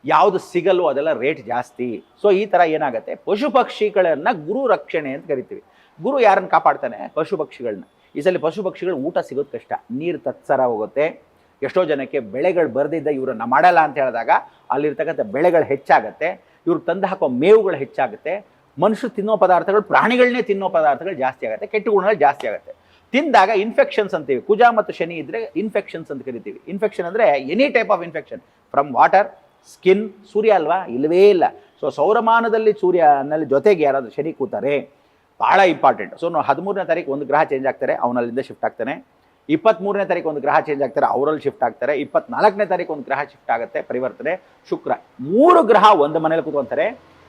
ಯಾವುದು ಸಿಗಲ್ವೋ ಅದೆಲ್ಲ ರೇಟ್ ಜಾಸ್ತಿ. ಸೊ ಈ ಥರ ಏನಾಗುತ್ತೆ? ಪಶು ಪಕ್ಷಿಗಳನ್ನು ಗುರು ರಕ್ಷಣೆ ಅಂತ ಕರಿತೀವಿ. ಗುರು ಯಾರನ್ನು ಕಾಪಾಡ್ತಾನೆ? ಪಶು ಪಕ್ಷಿಗಳನ್ನ ಈ ಸಲ ಪಶು ಪಕ್ಷಿಗಳು ಊಟ ಸಿಗೋದು ಕಷ್ಟ. ನೀರು ತತ್ಸರ ಹೋಗುತ್ತೆ. ಎಷ್ಟೋ ಜನಕ್ಕೆ ಬೆಳೆಗಳು ಬರೆದಿದ್ದ ಇವರನ್ನ ಮಾಡಲ್ಲ ಅಂತ ಹೇಳಿದಾಗ ಅಲ್ಲಿರ್ತಕ್ಕಂಥ ಬೆಳೆಗಳು ಹೆಚ್ಚಾಗುತ್ತೆ. ಇವ್ರು ತಂದು ಹಾಕೋ ಮೇವುಗಳು ಹೆಚ್ಚಾಗುತ್ತೆ. ಮನುಷ್ಯರು ತಿನ್ನೋ ಪದಾರ್ಥಗಳು ಪ್ರಾಣಿಗಳನ್ನೇ ತಿನ್ನೋ ಪದಾರ್ಥಗಳು ಜಾಸ್ತಿ ಆಗುತ್ತೆ. ಕೆಟ್ಟ ಗುಣಗಳು ಜಾಸ್ತಿ ಆಗುತ್ತೆ. ತಿಂದಾಗ ಇನ್ಫೆಕ್ಷನ್ಸ್ ಅಂತೀವಿ. ಕುಜ ಮತ್ತು ಶನಿ ಇದ್ರೆ ಇನ್ಫೆಕ್ಷನ್ಸ್ ಅಂತ ಕರಿತೀವಿ. ಇನ್ಫೆಕ್ಷನ್ ಅಂದರೆ any type of infection from water skin ಸೂರ್ಯ ಅಲ್ವಾ? ಇಲ್ಲವೇ ಇಲ್ಲ. ಸೊ ಸೌರಮಾನದಲ್ಲಿ ಸೂರ್ಯನಲ್ಲಿ ಜೊತೆಗೆ ಯಾರಾದರೂ ಶನಿ ಕೂತಾರೆ ಭಾಳ ಇಂಪಾರ್ಟೆಂಟ್ ಸೊ ಹದಿಮೂರನೇ ತಾರೀಕು ಒಂದು ಗ್ರಹ ಚೇಂಜ್ ಆಗ್ತಾರೆ, ಅವನಲ್ಲಿಂದ ಶಿಫ್ಟ್ ಆಗ್ತಾನೆ. ಇಪ್ಪತ್ತ್ಮೂರನೇ ತಾರೀಕು ಒಂದು ಗ್ರಹ ಚೇಂಜ್ ಆಗ್ತಾರೆ, ಅವರಲ್ಲಿ ಶಿಫ್ಟ್ ಆಗ್ತಾರೆ. ಇಪ್ಪತ್ನಾಲ್ಕನೇ ತಾರೀಕು ಒಂದು ಗ್ರಹ ಶಿಫ್ಟ್ ಆಗುತ್ತೆ, ಪರಿವರ್ತನೆ. ಶುಕ್ರ, ಮೂರು ಗ್ರಹ ಒಂದು ಮನೇಲಿ ಕೂತ್ಕೊಂತಾರೆ.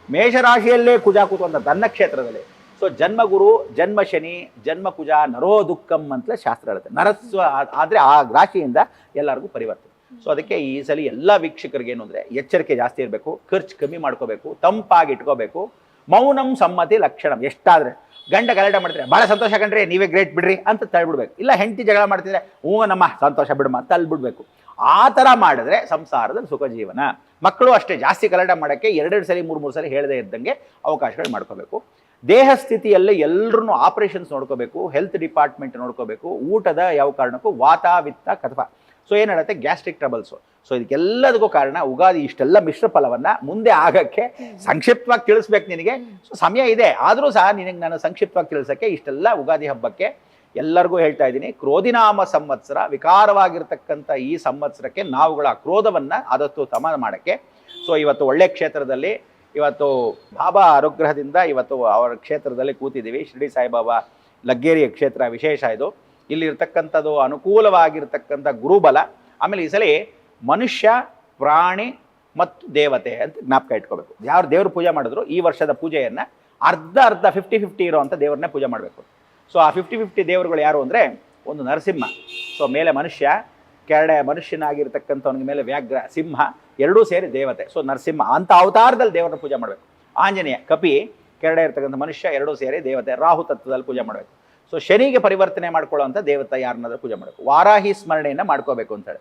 ಮೇಷರಾಶಿಯಲ್ಲೇ ಕುಜ ಕೂತ್ಕೊಂತ, ತನ್ನ ಕ್ಷೇತ್ರದಲ್ಲಿ. ಸೊ ಜನ್ಮಗುರು ಜನ್ಮ ಶನಿ ಜನ್ಮ ಕುಜ ನರೋ ದುಃಖಂ ಅಂತಲೇ ಶಾಸ್ತ್ರ ಹೇಳುತ್ತೆ. ನರಸ್ವ ಆದರೆ ಆ ರಾಶಿಯಿಂದ ಎಲ್ಲರಿಗೂ ಪರಿವರ್ತನೆ. ಸೊ ಅದಕ್ಕೆ ಈ ಸಲ ಎಲ್ಲ ವೀಕ್ಷಕರಿಗೆ ಏನು ಅಂದರೆ ಎಚ್ಚರಿಕೆ ಜಾಸ್ತಿ ಇರಬೇಕು, ಖರ್ಚು ಕಮ್ಮಿ ಮಾಡ್ಕೋಬೇಕು, ತಂಪಾಗಿ ಇಟ್ಕೋಬೇಕು. ಮೌನಂ ಸಮ್ಮತಿ ಲಕ್ಷಣಂ. ಎಷ್ಟಾದರೆ ಗಂಡ ಗಲಾಟೆ ಮಾಡ್ತಾರೆ ಭಾಳ ಸಂತೋಷ ಕಂಡ್ರಿ ನೀವೇ ಗ್ರೇಟ್ ಬಿಡ್ರಿ ಅಂತ ತಳ್ಬಿಡ್ಬೇಕು. ಇಲ್ಲ ಹೆಂಡತಿ ಜಗಳ ಮಾಡ್ತಿದ್ರೆ, ಹ್ಞೂ ನಮ್ಮ ಸಂತೋಷ ಬಿಡಮ್ಮ ಅಂತ ಆ ಥರ ಮಾಡಿದ್ರೆ ಸಂಸಾರದಲ್ಲಿ ಸುಖ ಜೀವನ ಮಕ್ಕಳು ಅಷ್ಟೇ ಜಾಸ್ತಿ ಗಲಾಟೆ ಮಾಡೋಕ್ಕೆ ಎರಡೆರಡು ಸಲ, ಮೂರು ಮೂರು ಸಲ ಹೇಳದೇ ಇದ್ದಂಗೆ ಅವಕಾಶಗಳು ಮಾಡ್ಕೋಬೇಕು. ದೇಹ ಸ್ಥಿತಿಯಲ್ಲೇ ಎಲ್ಲರೂ ಆಪರೇಷನ್ಸ್ ನೋಡ್ಕೋಬೇಕು ಹೆಲ್ತ್ ಡಿಪಾರ್ಟ್ಮೆಂಟ್ ನೋಡ್ಕೋಬೇಕು, ಊಟದ ಯಾವ ಕಾರಣಕ್ಕೂ ವಾತ ವಿತ್ತ ಕಥವ ಸೊ ಏನು ಹೇಳುತ್ತೆ? ಗ್ಯಾಸ್ಟ್ರಿಕ್ ಟ್ರಬಲ್ಸು ಸೊ ಇದಕ್ಕೆಲ್ಲದಕ್ಕೂ ಕಾರಣ ಉಗಾದಿ ಇಷ್ಟೆಲ್ಲ ಮಿಶ್ರ ಫಲವನ್ನು ಮುಂದೆ ಆಗಕ್ಕೆ ಸಂಕ್ಷಿಪ್ತವಾಗಿ ತಿಳಿಸ್ಬೇಕು ನಿನಗೆ. ಸೊ ಸಮಯ ಇದೆ. ಆದರೂ ಸಹ ನಿನಗೆ ನಾನು ಸಂಕ್ಷಿಪ್ತವಾಗಿ ತಿಳಿಸೋಕ್ಕೆ ಇಷ್ಟೆಲ್ಲ ಉಗಾದಿ ಹಬ್ಬಕ್ಕೆ ಎಲ್ಲರಿಗೂ ಹೇಳ್ತಾ ಇದ್ದೀನಿ. ಕ್ರೋಧಿನಾಮ ಸಂವತ್ಸರ, ವಿಕಾರವಾಗಿರ್ತಕ್ಕಂಥ ಈ ಸಂವತ್ಸರಕ್ಕೆ ನಾವುಗಳ ಕ್ರೋಧವನ್ನು ಆದಷ್ಟು ತಮ ಮಾಡೋಕ್ಕೆ. ಸೊ ಇವತ್ತು ಒಳ್ಳೆ ಕ್ಷೇತ್ರದಲ್ಲಿ ಇವತ್ತು ಬಾಬಾ ಅನುಗ್ರಹದಿಂದ ಇವತ್ತು ಅವರ ಕ್ಷೇತ್ರದಲ್ಲಿ ಕೂತಿದ್ದೀವಿ. ಶಿರಡಿ ಸಾಯಿಬಾಬಾ ಲಗ್ಗೇರಿಯ ಕ್ಷೇತ್ರ ವಿಶೇಷ ಇದು. ಇಲ್ಲಿ ಇರ್ತಕ್ಕಂಥದ್ದು ಅನುಕೂಲವಾಗಿರ್ತಕ್ಕಂಥ ಗುರುಬಲ. ಆಮೇಲೆ ಈ ಸಲ ಮನುಷ್ಯ, ಪ್ರಾಣಿ ಮತ್ತು ದೇವತೆ ಅಂತ ಜ್ಞಾಪಕ ಇಟ್ಕೋಬೇಕು. ಯಾರು ದೇವ್ರ ಪೂಜೆ ಮಾಡಿದ್ರು ಈ ವರ್ಷದ ಪೂಜೆಯನ್ನು ಅರ್ಧ ಅರ್ಧ ಫಿಫ್ಟಿ ಫಿಫ್ಟಿ ಇರೋವಂಥ ದೇವ್ರನ್ನೇ ಪೂಜೆ ಮಾಡಬೇಕು. ಸೊ ಆ ಫಿಫ್ಟಿ ಫಿಫ್ಟಿ ದೇವರುಗಳು ಯಾರು ಅಂದರೆ ಒಂದು ನರಸಿಂಹ. ಸೊ ಮೇಲೆ ಮನುಷ್ಯ ಕೆರಡೆ ಮನುಷ್ಯನಾಗಿರ್ತಕ್ಕಂಥವನಿಗೆ ಮೇಲೆ ವ್ಯಾಘ್ರ, ಸಿಂಹ. ಎರಡೂ ಸೇರಿ ದೇವತೆ. ಸೊ ನರಸಿಂಹ ಅಂಥ ಅವತಾರದಲ್ಲಿ ದೇವರನ್ನ ಪೂಜೆ ಮಾಡಬೇಕು. ಆಂಜನೇಯ, ಕಪಿ, ಕೆರಡೆ ಇರ್ತಕ್ಕಂಥ ಮನುಷ್ಯ, ಎರಡೂ ಸೇರಿ ದೇವತೆ. ರಾಹು ತತ್ವದಲ್ಲಿ ಪೂಜೆ ಮಾಡಬೇಕು. ಸೊ ಶನಿಗೆ ಪರಿವರ್ತನೆ ಮಾಡ್ಕೊಳ್ಳೋವಂಥ ದೇವತೆ ಯಾರನ್ನಾದ್ರೂ ಪೂಜೆ ಮಾಡಬೇಕು. ವಾರಾಹಿ ಸ್ಮರಣೆಯನ್ನು ಮಾಡ್ಕೋಬೇಕು ಅಂತೇಳಿ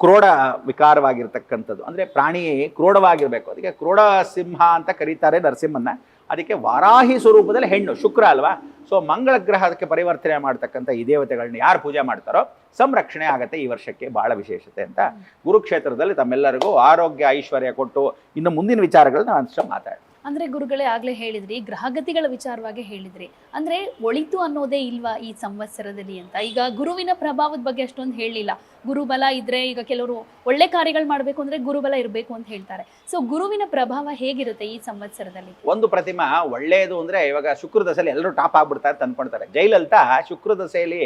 ಕ್ರೋಢ ವಿಕಾರವಾಗಿರ್ತಕ್ಕಂಥದ್ದು. ಅಂದರೆ ಪ್ರಾಣಿ ಕ್ರೋಡವಾಗಿರಬೇಕು. ಅದಕ್ಕೆ ಕ್ರೋಢ ಸಿಂಹ ಅಂತ ಕರೀತಾರೆ ನರಸಿಂಹನ ಅದಕ್ಕೆ ವಾರಾಹಿ ಸ್ವರೂಪದಲ್ಲಿ ಹೆಣ್ಣು ಶುಕ್ರ ಅಲ್ವಾ? ಸೊ ಮಂಗಳ ಗ್ರಹಕ್ಕೆ ಪರಿವರ್ತನೆ ಮಾಡ್ತಕ್ಕಂಥ ಈ ದೇವತೆಗಳನ್ನ ಯಾರು ಪೂಜೆ ಮಾಡ್ತಾರೋ ಸಂರಕ್ಷಣೆ ಆಗುತ್ತೆ ಈ ವರ್ಷಕ್ಕೆ ಬಹಳ ವಿಶೇಷತೆ ಅಂತ. ಗುರುಕ್ಷೇತ್ರದಲ್ಲಿ ತಮ್ಮೆಲ್ಲರಿಗೂ ಆರೋಗ್ಯ ಐಶ್ವರ್ಯ ಕೊಟ್ಟು ಇನ್ನು ಮುಂದಿನ ವಿಚಾರಗಳನ್ನ ನಾನು ಮಾತಾಡ್ತೀನಿ. ಮಾತಾಡಿ ಅಂದ್ರೆ ಗುರುಗಳೇ ಆಗ್ಲೇ ಹೇಳಿದ್ರಿ, ಗ್ರಹಗತಿಗಳ ವಿಚಾರವಾಗಿ ಹೇಳಿದ್ರಿ. ಅಂದ್ರೆ ಒಳಿತು ಅನ್ನೋದೇ ಇಲ್ವಾ ಈ ಸಂವತ್ಸರದಲ್ಲಿ ಅಂತ? ಈಗ ಗುರುವಿನ ಪ್ರಭಾವದ ಬಗ್ಗೆ ಅಷ್ಟೊಂದು ಹೇಳಲಿಲ್ಲ. ಗುರುಬಲ ಇದ್ರೆ ಈಗ ಕೆಲವರು ಒಳ್ಳೆ ಕಾರ್ಯಗಳು ಮಾಡಬೇಕು ಅಂದ್ರೆ ಗುರುಬಲ ಇರಬೇಕು ಅಂತ ಹೇಳ್ತಾರೆ. ಸೊ ಗುರುವಿನ ಪ್ರಭಾವ ಹೇಗಿರುತ್ತೆ ಈ ಸಂವತ್ಸರದಲ್ಲಿ? ಒಂದು ಪ್ರತಿಮಾ ಒಳ್ಳೆಯದು ಅಂದರೆ ಇವಾಗ ಶುಕ್ರ ದಸೆಯಲ್ಲಿ ಎಲ್ಲರೂ ಟಾಪ್ ಆಗ್ಬಿಡ್ತಾರೆ ಅಂತ ಅನ್ಕೊಳ್ತಾರೆ ಜೈಲಲ್ತಾ ಶುಕ್ರ ದಸೆಯಲ್ಲಿ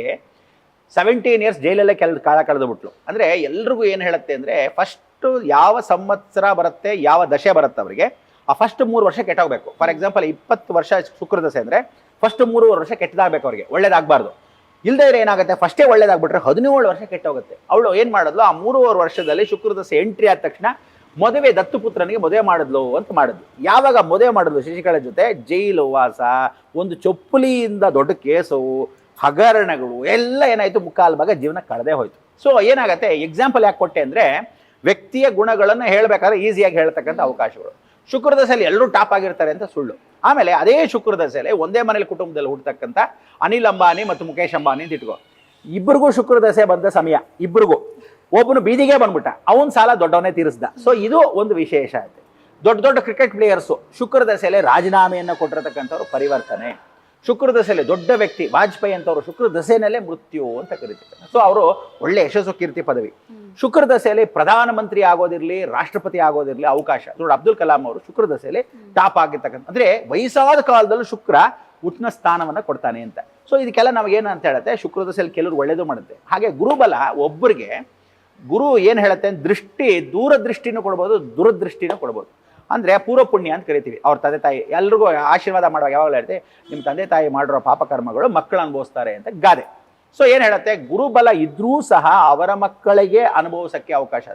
ಸೆವೆಂಟೀನ್ ಇಯರ್ಸ್ ಜೈಲಲ್ಲೇ ಕೆಲ ಕಾಲ ಕಳೆದು ಬಿಟ್ಲು. ಅಂದರೆ ಎಲ್ರಿಗೂ ಏನು ಹೇಳುತ್ತೆ ಅಂದರೆ ಫಸ್ಟು ಯಾವ ಸಂವತ್ಸರ ಬರುತ್ತೆ, ಯಾವ ದಶೆ ಬರುತ್ತೆ ಅವರಿಗೆ? ಆ ಫಸ್ಟ್ ಮೂರು ವರ್ಷ ಕೆಟ್ಟೋಗ್ಬೇಕು. ಫಾರ್ ಎಕ್ಸಾಂಪಲ್ ಇಪ್ಪತ್ತು ವರ್ಷ ಶುಕ್ರದಸೆ ಅಂದರೆ ಫಸ್ಟ್ ಮೂರುವರೆ ವರ್ಷ ಕೆಟ್ಟದಾಗಬೇಕು ಅವ್ರಿಗೆ, ಒಳ್ಳೇದಾಗಬಾರ್ದು. ಇಲ್ಲದೇ ಇದ್ರೆ ಏನಾಗುತ್ತೆ? ಫಸ್ಟೇ ಒಳ್ಳೇದಾಗ್ಬಿಟ್ರೆ ಹದಿನೇಳು ವರ್ಷ ಕೆಟ್ಟೋಗುತ್ತೆ. ಅವಳು ಏನು ಮಾಡಿದ್ಲು? ಆ ಮೂರುವರೆ ವರ್ಷದಲ್ಲಿ ಶುಕ್ರದಸೆ ಎಂಟ್ರಿ ಆದ ತಕ್ಷಣ ಮದುವೆ ದತ್ತುಪುತ್ರನಿಗೆ ಮದುವೆ ಮಾಡಿದ್ಲು ಅಂತ ಮಾಡಿದ್ಲು. ಯಾವಾಗ ಮದುವೆ ಮಾಡಿದ್ಲು ಶಶಿಕಲ ಜೊತೆ? ಜೈಲು ವಾಸ, ಒಂದು ಚೊಪ್ಪಲಿಯಿಂದ ದೊಡ್ಡ ಕೇಸು, ಹಗರಣಗಳು, ಎಲ್ಲ ಏನಾಯ್ತು? ಮುಕ್ಕಾಲು ಭಾಗ ಜೀವನ ಕಳೆದೇ ಹೋಯ್ತು. ಸೊ ಏನಾಗುತ್ತೆ? ಎಕ್ಸಾಂಪಲ್ ಯಾಕೆ ಕೊಟ್ಟೆ ಅಂದರೆ ವ್ಯಕ್ತಿಯ ಗುಣಗಳನ್ನು ಹೇಳಬೇಕಾದ್ರೆ ಈಸಿಯಾಗಿ ಹೇಳ್ತಕ್ಕಂಥ ಅವಕಾಶಗಳು. ಶುಕ್ರ ದಸೆಯಲ್ಲಿ ಎಲ್ಲರೂ ಟಾಪ್ ಆಗಿರ್ತಾರೆ ಅಂತ ಸುಳ್ಳು. ಆಮೇಲೆ ಅದೇ ಶುಕ್ರ ದಸೆಯಲ್ಲಿ ಒಂದೇ ಮನೇಲಿ ಕುಟುಂಬದಲ್ಲಿ ಹುಡ್ತಕ್ಕಂಥ ಅನಿಲ್ ಅಂಬಾನಿ ಮತ್ತು ಮುಖೇಶ್ ಅಂಬಾನಿ ಅಂತ ಇಟ್ಕೋ. ಇಬ್ಬರಿಗೂ ಶುಕ್ರ ದಸೆ ಬಂದ ಸಮಯ ಇಬ್ಬರಿಗೂ ಒಬ್ಬನು ಬೀದಿಗೆ ಬಂದ್ಬಿಟ್ಟ, ಅವನ ಸಾಲ ದೊಡ್ಡವನೇ ತೀರಿಸ್ದ. ಸೊ ಇದು ಒಂದು ವಿಶೇಷ ಐತೆ ದೊಡ್ಡ ದೊಡ್ಡ ಕ್ರಿಕೆಟ್ ಪ್ಲೇಯರ್ಸು ಶುಕ್ರ ದಸೆಯಲ್ಲಿ ರಾಜೀನಾಮೆಯನ್ನು ಕೊಟ್ಟಿರತಕ್ಕಂಥವ್ರು ಪರಿವರ್ತನೆ. ಶುಕ್ರ ದಸೆಯಲ್ಲಿ ದೊಡ್ಡ ವ್ಯಕ್ತಿ, ವಾಜಪೇಯಿ ಅಂತವರು ಶುಕ್ರ ದಸೆಯಲ್ಲೇ ಮೃತ್ಯು ಅಂತ ಕರಿತಾರೆ ಸೊ ಅವರು ಒಳ್ಳೆ ಯಶಸ್ಸು ಕೀರ್ತಿ ಪದವಿ. ಶುಕ್ರ ದಶೆಯಲ್ಲಿ ಪ್ರಧಾನಮಂತ್ರಿ ಆಗೋದಿರಲಿ ರಾಷ್ಟ್ರಪತಿ ಆಗೋದಿರಲಿ ಅವಕಾಶ. ನೋಡಿ ಅಬ್ದುಲ್ ಕಲಾಂ ಅವರು ಶುಕ್ರ ದಸೆಯಲ್ಲಿ ಟಾಪ್ ಆಗಿರ್ತಕ್ಕಂಥ ಅಂದ್ರೆ ವಯಸ್ಸಾದ ಕಾಲದಲ್ಲೂ ಶುಕ್ರ ಉಷ್ಣ ಸ್ಥಾನವನ್ನು ಕೊಡ್ತಾನೆ ಅಂತ. ಸೊ ಇದಕ್ಕೆಲ್ಲ ನಮಗೇನು ಅಂತ ಹೇಳುತ್ತೆ ಶುಕ್ರ ದಸೆಯಲ್ಲಿ ಕೆಲವರು ಒಳ್ಳೇದು ಮಾಡುತ್ತೆ. ಹಾಗೆ ಗುರುಬಲ ಒಬ್ಬರಿಗೆ ಗುರು ಏನು ಹೇಳುತ್ತೆ ದೃಷ್ಟಿ ದೂರದೃಷ್ಟಿನೂ ಕೊಡ್ಬೋದು ದುರದೃಷ್ಟಿನೂ ಕೊಡ್ಬೋದು. ಅಂದರೆ ಪೂರ್ವ ಪುಣ್ಯ ಅಂತ ಕರಿತೀವಿ. ಅವ್ರ ತಂದೆ ತಾಯಿ ಎಲ್ರಿಗೂ ಆಶೀರ್ವಾದ ಮಾಡುವಾಗ ಯಾವಾಗಲೂ ಹೇಳ್ತೀವಿ ನಿಮ್ಮ ತಂದೆ ತಾಯಿ ಮಾಡಿರೋ ಪಾಪಕರ್ಮಗಳು ಮಕ್ಕಳು ಅನುಭವಿಸ್ತಾರೆ ಅಂತ ಗಾದೆ. ಸೊ ಏನು ಹೇಳುತ್ತೆ? ಗುರುಬಲ ಇದ್ರೂ ಸಹ ಅವರ ಮಕ್ಕಳಿಗೆ ಅನುಭವಿಸೋಕ್ಕೆ ಅವಕಾಶ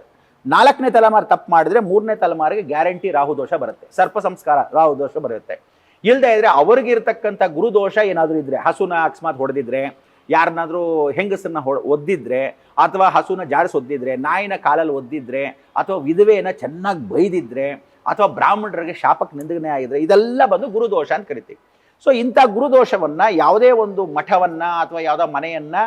ನಾಲ್ಕನೇ ತಲೆಮಾರು ತಪ್ಪು ಮಾಡಿದ್ರೆ ಮೂರನೇ ತಲೆಮಾರಿಗೆ ಗ್ಯಾರಂಟಿ ರಾಹು ದೋಷ ಬರುತ್ತೆ. ಸರ್ಪ ಸಂಸ್ಕಾರ ರಾಹು ದೋಷ ಬರುತ್ತೆ. ಇಲ್ಲದೆ ಇದ್ರೆ ಅವ್ರಿಗೆ ಗುರು ಗುರುದೋಷ ಏನಾದರೂ ಇದ್ರೆ, ಹಸುನ ಅಕಸ್ಮಾತ್ ಹೊಡೆದಿದ್ರೆ, ಯಾರನ್ನಾದ್ರೂ ಹೆಂಗಸನ್ನ ಒದ್ದಿದ್ರೆ, ಅಥವಾ ಹಸುನ ಜಾಡಿಸಿ ಒದ್ದಿದ್ರೆ, ನಾಯಿನ ಕಾಲಲ್ಲಿ ಒದ್ದಿದ್ರೆ, ಅಥವಾ ವಿಧವೆಯನ್ನ ಚೆನ್ನಾಗಿ ಬೈದಿದ್ರೆ, ಅಥವಾ ಬ್ರಾಹ್ಮಣರಿಗೆ ಶಾಪಕ್ಕೆ ನಿಂದನೆ ಆಗಿದ್ರೆ, ಇದೆಲ್ಲ ಬಂದು ಗುರುದೋಷ ಅಂತ ಕರಿತೀವಿ. ಸೊ ಇಂಥ ಗುರುದೋಷವನ್ನು ಯಾವುದೇ ಒಂದು ಮಠವನ್ನು ಅಥವಾ ಯಾವುದೋ ಮನೆಯನ್ನು